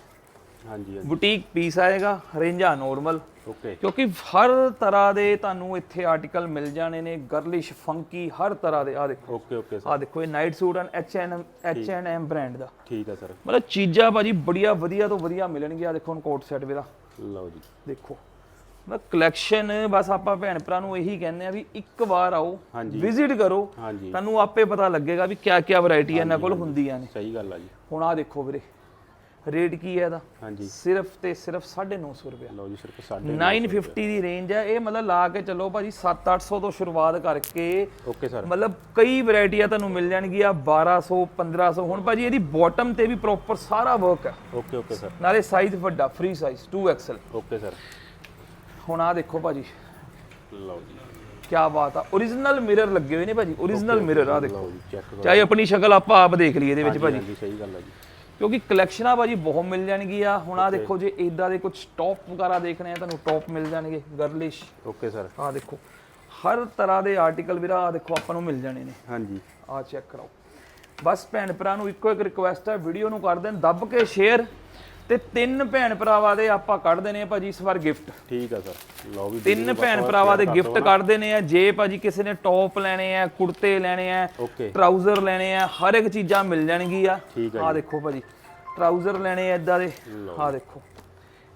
ਹਾਂਜੀ ਹਾਂਜੀ। ਬੁਟੀਕ ਪੀਸ ਆਏਗਾ ਰੇਂਜਾ ਨੋਰਮਲ ਓਕੇ ਕਿਉਂਕਿ ਹਰ ਤਰ੍ਹਾਂ ਦੇ ਤੁਹਾਨੂੰ ਇੱਥੇ ਆਰਟੀਕਲ ਮਿਲ ਜਾਣੇ ਨੇ ਗਰਲਿਸ਼ ਫੰਕੀ ਹਰ ਤਰ੍ਹਾਂ ਦੇ। ਆ ਦੇਖੋ। ਓਕੇ ਓਕੇ ਸਰ ਆ ਦੇਖੋ ਇਹ night suit N H N H N M brand ਦਾ। ਠੀਕ ਆ ਸਰ ਮਤਲਬ ਚੀਜ਼ਾਂ ਭਾਜੀ ਬੜੀਆ ਵਧੀਆ ਤੋਂ ਵਧੀਆ ਮਿਲਣਗੀਆਂ। ਦੇਖੋ ਹੁਣ ਕੋਟ ਸੈੱਟ ਵੀਰਾ ਲਓ ਜੀ। ਦੇਖੋ। ਮੈਂ ਕਲੈਕਸ਼ਨ ਬਸ ਆਪਾਂ ਭੈਣ ਭਰਾ ਨੂੰ ਇਹੀ ਕਹਿੰਦੇ ਆ ਵੀ ਇੱਕ ਵਾਰ ਆਓ। ਵਿਜ਼ਿਟ ਕਰੋ। ਤੁਹਾਨੂੰ ਆਪੇ ਪਤਾ ਲੱਗੇਗਾ ਵੀ ਕਿਆ ਕਿਆ ਵੈਰਾਈਟੀ ਇਹਨਾਂ ਕੋਲ ਹੁੰਦੀਆਂ ਨੇ। ਸਹੀ ਗੱਲ ਆ ਜੀ। ਹੁਣ ਆ ਦੇਖੋ ਵੀਰੇ। ਰੇਟ ਕੀ ਹੈ ਇਹਦਾ? ਹਾਂਜੀ। ਸਿਰਫ ਤੇ ਸਿਰਫ 950 ਰੁਪਏ ਲਓ ਜੀ ਸਿਰਫ ਸਾਡੇ 950 ਦੀ ਰੇਂਜ ਹੈ। ਇਹ ਮਤਲਬ ਲਾ ਕੇ ਚੱਲੋ ਭਾਜੀ 7-800 ਤੋਂ ਸ਼ੁਰੂਆਤ ਕਰਕੇ ਓਕੇ ਸਰ। ਮਤਲਬ ਕਈ ਵੈਰਾਈਟੀਆਂ ਤੁਹਾਨੂੰ ਮਿਲ ਜਾਣਗੀਆਂ 1200 1500 ਹੁਣ ਭਾਜੀ ਇਹਦੀ ਬਾਟਮ ਤੇ ਵੀ ਪ੍ਰੋਪਰ ਸਾਰਾ ਵਰਕ ਹੈ। Okay okay sir. ਨਾਲੇ ਸਾਈਜ਼ ਵੱਡਾ free size 2XL okay sir. ਹੁਣ ਆ ਦੇਖੋ ਭਾਜੀ। ਲਓ ਜੀ। ਕੀ ਬਾਤ ਆ। origignal ਮਿਰਰ ਲੱਗੇ ਹੋਏ ਨੇ ਭਾਜੀ। origignal ਮਿਰਰ ਆ ਦੇਖੋ। ਚਾਹੇ ਆਪਣੀ ਸ਼ਕਲ ਆਪਾਂ ਆਪ ਦੇਖ ਲਈਏ ਇਹਦੇ ਵਿੱਚ ਭਾਜੀ। ਸਹੀ ਗੱਲ ਆ ਜੀ। ਕਿਉਂਕਿ ਕਲੈਕਸ਼ਨਾਂ ਭਾਜੀ ਬਹੁਤ ਮਿਲ ਜਾਣਗੀਆਂ। ਹੁਣ ਆ ਦੇਖੋ ਜੇ ਇਦਾਂ ਦੇ ਕੁਝ ਟੌਪ ਵਗੈਰਾ ਦੇਖਣੇ ਆ ਤੁਹਾਨੂੰ ਟੌਪ ਮਿਲ ਜਾਣਗੇ ਗਰਲਿਸ਼ ਓਕੇ ਸਰ ਆ ਦੇਖੋ ਹਰ ਤਰ੍ਹਾਂ ਦੇ ਆਰਟੀਕਲ ਵੀਰਾ ਆ ਦੇਖੋ ਆਪਾਂ ਨੂੰ ਮਿਲ ਜਾਣੇ ਨੇ। ਹਾਂਜੀ। ਆ ਚੈੱਕ ਕਰਾਓ। ਬਸ ਭੈਣ ਭਰਾ ਨੂੰ ਇੱਕੋ ਇੱਕ ਰਿਕੁਐਸਟ ਹੈ ਵੀਡੀਓ ਨੂੰ ਕਰ ਦੇਣ ਦੱਬ ਕੇ ਸ਼ੇਅਰ ਤੇ ਤਿੰਨ ਭੈਣ ਭਰਾਵਾਂ ਦੇ ਆਪਾਂ ਕੱਢ ਦੇਣੇ ਆ ਭਾਜੀ ਇਸ ਵਾਰ ਗਿਫਟ ਠੀਕ ਆ ਸਰ। ਲਓ ਵੀ ਤਿੰਨ ਭੈਣ ਭਰਾਵਾਂ ਦੇ ਗਿਫਟ ਕੱਢ ਦੇਣੇ ਆ। ਜੇ ਭਾਜੀ ਕਿਸੇ ਨੇ ਟੌਪ ਲੈਣੇ ਆ ਕੁੜਤੇ ਲੈਣੇ ਆ ਟਰਾਊਜ਼ਰ ਲੈਣੇ ਆ ਹਰ ਇੱਕ ਚੀਜ਼ਾਂ ਮਿਲ ਜਾਣਗੀਆਂ ਠੀਕ ਆ ਦੇਖੋ ਭਾਜੀ ਟਰਾਊਜ਼ਰ ਲੈਣੇ ਆ ਇਦਾਂ ਦੇ। ਆ ਦੇਖੋ।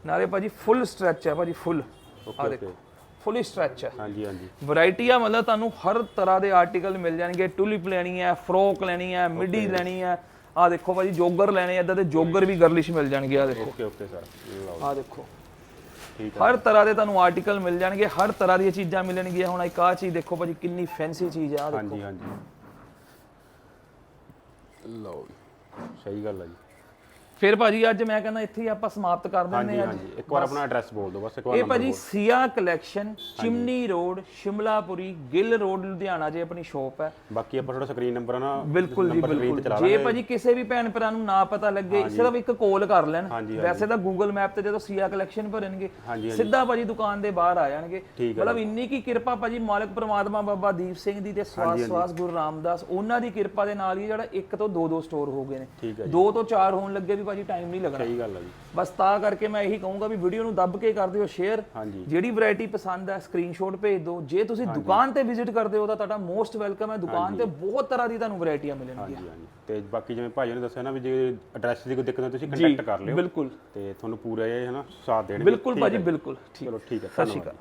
ਨਾਲੇ ਭਾਜੀ ਫੁੱਲ ਸਟ੍ਰੈਚ ਹੈ ਭਾਜੀ ਫੁੱਲ ਆ ਦੇਖੋ ਫੁੱਲ ਸਟ੍ਰੈਚ ਹੈ ਹਾਂਜੀ ਹਾਂਜੀ। ਵੈਰਾਈਟੀ ਆ ਮਤਲਬ ਤੁਹਾਨੂੰ ਹਰ ਤਰ੍ਹਾਂ ਦੇ ਆਰਟੀਕਲ ਮਿਲ ਜਾਣਗੇ। ਟੂਲਿਪ ਲੈਣੀ ਹੈ ਫਰੋਕ ਲੈਣੀ ਹੈ ਮਿਡੀ ਲੈਣੀ ਹੈ ਆ ਦੇਖੋ ਭਾਜੀ ਜੋਗਰ ਲੈਣੇ ਇਦਾਂ ਦੇ ਜੋਗਰ ਵੀ ਗਰਲਿਸ਼ ਮਿਲ ਜਾਣਗੇ ਆ ਦੇਖੋ। ਓਕੇ ਓਕੇ ਸਰ ਲਓ। ਆ ਦੇਖੋ। ਠੀਕ ਹਰ ਤਰ੍ਹਾਂ ਦੇ ਤੁਹਾਨੂੰ ਆਰਟੀਕਲ ਮਿਲ ਜਾਣਗੇ ਹਰ ਤਰ੍ਹਾਂ ਦੀਆਂ ਚੀਜ਼ਾਂ ਮਿਲਣਗੀਆਂ। ਹੁਣ ਇੱਕ ਆ ਚੀਜ਼ ਦੇਖੋ ਭਾਜੀ ਕਿੰਨੀ ਫੈਂਸੀ ਚੀਜ਼ ਆ ਆਹ ਦੇਖੋ। ਹਾਂਜੀ ਹਾਂਜੀ। ਲਓ ਜੀ ਸਹੀ ਗੱਲ ਆ ਜੀ। ਫਿਰ ਭਾਜੀ ਅੱਜ ਮੈਂ ਕਹਿੰਦਾ ਇੱਥੇ ਹੀ ਆਪਾਂ ਸਮਾਪਤ ਕਰ ਦਿੰਦੇ ਹਾਂ ਹਾਂਜੀ। ਇੱਕ ਵਾਰ ਆਪਣਾ ਐਡਰੈਸ ਬੋਲ ਦਿਓ ਬਸ ਇੱਕ ਵਾਰ ਇਹ ਭਾਜੀ। Sia collection Chimni Road Shimlapuri Gill Road Ludhiana ਜੇ ਆਪਣੀ ਸ਼ਾਪ ਹੈ। ਬਾਕੀ ਆਪਾਂ ਥੋੜਾ ਸਕਰੀਨ ਨੰਬਰ ਨਾ ਬਿਲਕੁਲ ਜੀ ਬਿਲਕੁਲ। ਜੇ। ਭਾਜੀ ਕਿਸੇ ਵੀ ਭੈਣ ਭਰਾ ਨੂੰ ਨਾ ਪਤਾ ਲੱਗੇ ਸਿਰਫ ਇੱਕ ਕਾਲ ਕਰ ਲੈਣ। ਵੈਸੇ ਤਾਂ ਗੂਗਲ ਮੈਪ ਤੇ ਜਦੋਂ ਸੀਆ ਕਲੈਕਸ਼ਨ ਭਰਨਗੇ ਸਿੱਧਾ ਭਾਜੀ ਦੁਕਾਨ ਦੇ ਬਾਹਰ ਆ ਜਾਣਗੇ। ਮਤਲਬ ਇੰਨੀ ਕੀ ਕਿਰਪਾ ਭਾਜੀ ਮਾਲਕ ਪ੍ਰਮਾਤਮਾ ਬਾਬਾ ਦੀਪ ਸਿੰਘ ਦੀ ਤੇ ਸਵਾਸ ਸਵਾਸ ਗੁਰੂ ਰਾਮਦਾਸ ਉਹਨਾਂ ਦੀ ਕਿਰਪਾ ਦੇ ਨਾਲ ਹੀ ਜਿਹੜਾ ਇੱਕ ਤੋਂ ਦੋ ਦੋ ਸਟੋਰ ਹੋ ਗਏ ਨੇ। ਦੋ ਤੋਂ ਚਾਰ ਹੋਣ ਲੱਗੇ ਵੀ ਭਾਜੀ ਟਾਈਮ ਨਹੀਂ ਲੱਗਣਾ। ਸਹੀ ਗੱਲ ਆ ਜੀ। ਬਸ ਤਾਂ ਕਰਕੇ ਮੈਂ ਇਹੀ ਕਹੂੰਗਾ ਵੀ ਵੀਡੀਓ ਨੂੰ ਦੱਬ ਕੇ ਕਰ ਦਿਓ ਸ਼ੇਅਰ ਹਾਂਜੀ। ਜਿਹੜੀ ਵੈਰਾਈਟੀ ਪਸੰਦ ਹੈ ਸਕਰੀਨਸ਼ਾਟ ਭੇਜ ਦਿਓ। ਜੇ ਤੁਸੀਂ ਦੁਕਾਨ ਤੇ ਵਿਜ਼ਿਟ ਕਰਦੇ ਹੋ ਤਾਂ ਤੁਹਾਡਾ ਮੋਸਟ ਵੈਲਕਮ ਹੈ। ਦੁਕਾਨ ਤੇ ਬਹੁਤ ਤਰ੍ਹਾਂ ਦੀ ਤੁਹਾਨੂੰ ਵੈਰਾਈਟੀਆਂ ਮਿਲਣਗੀਆਂ। ਹਾਂਜੀ ਹਾਂਜੀ। ਤੇ ਬਾਕੀ ਜਿਵੇਂ ਭਾਈ ਨੇ ਦੱਸਿਆ ਨਾ ਵੀ ਜੇ ਐਡਰੈਸ ਦੀ ਕੋਈ ਦਿੱਕਤ ਹੈ ਤੁਸੀਂ ਕੰਟੈਕਟ ਕਰ ਲਿਓ। ਬਿਲਕੁਲ। ਤੇ ਤੁਹਾਨੂੰ ਪੂਰਾ ਇਹ ਹੈ ਨਾ ਸਾਥ ਦੇਣਗੇ। ਬਿਲਕੁਲ ਭਾਜੀ ਬਿਲਕੁਲ। ਠੀਕ। ਚਲੋ ਠੀਕ ਹੈ ਸਤਿ ਸ਼੍ਰੀ ਅਕਾਲ।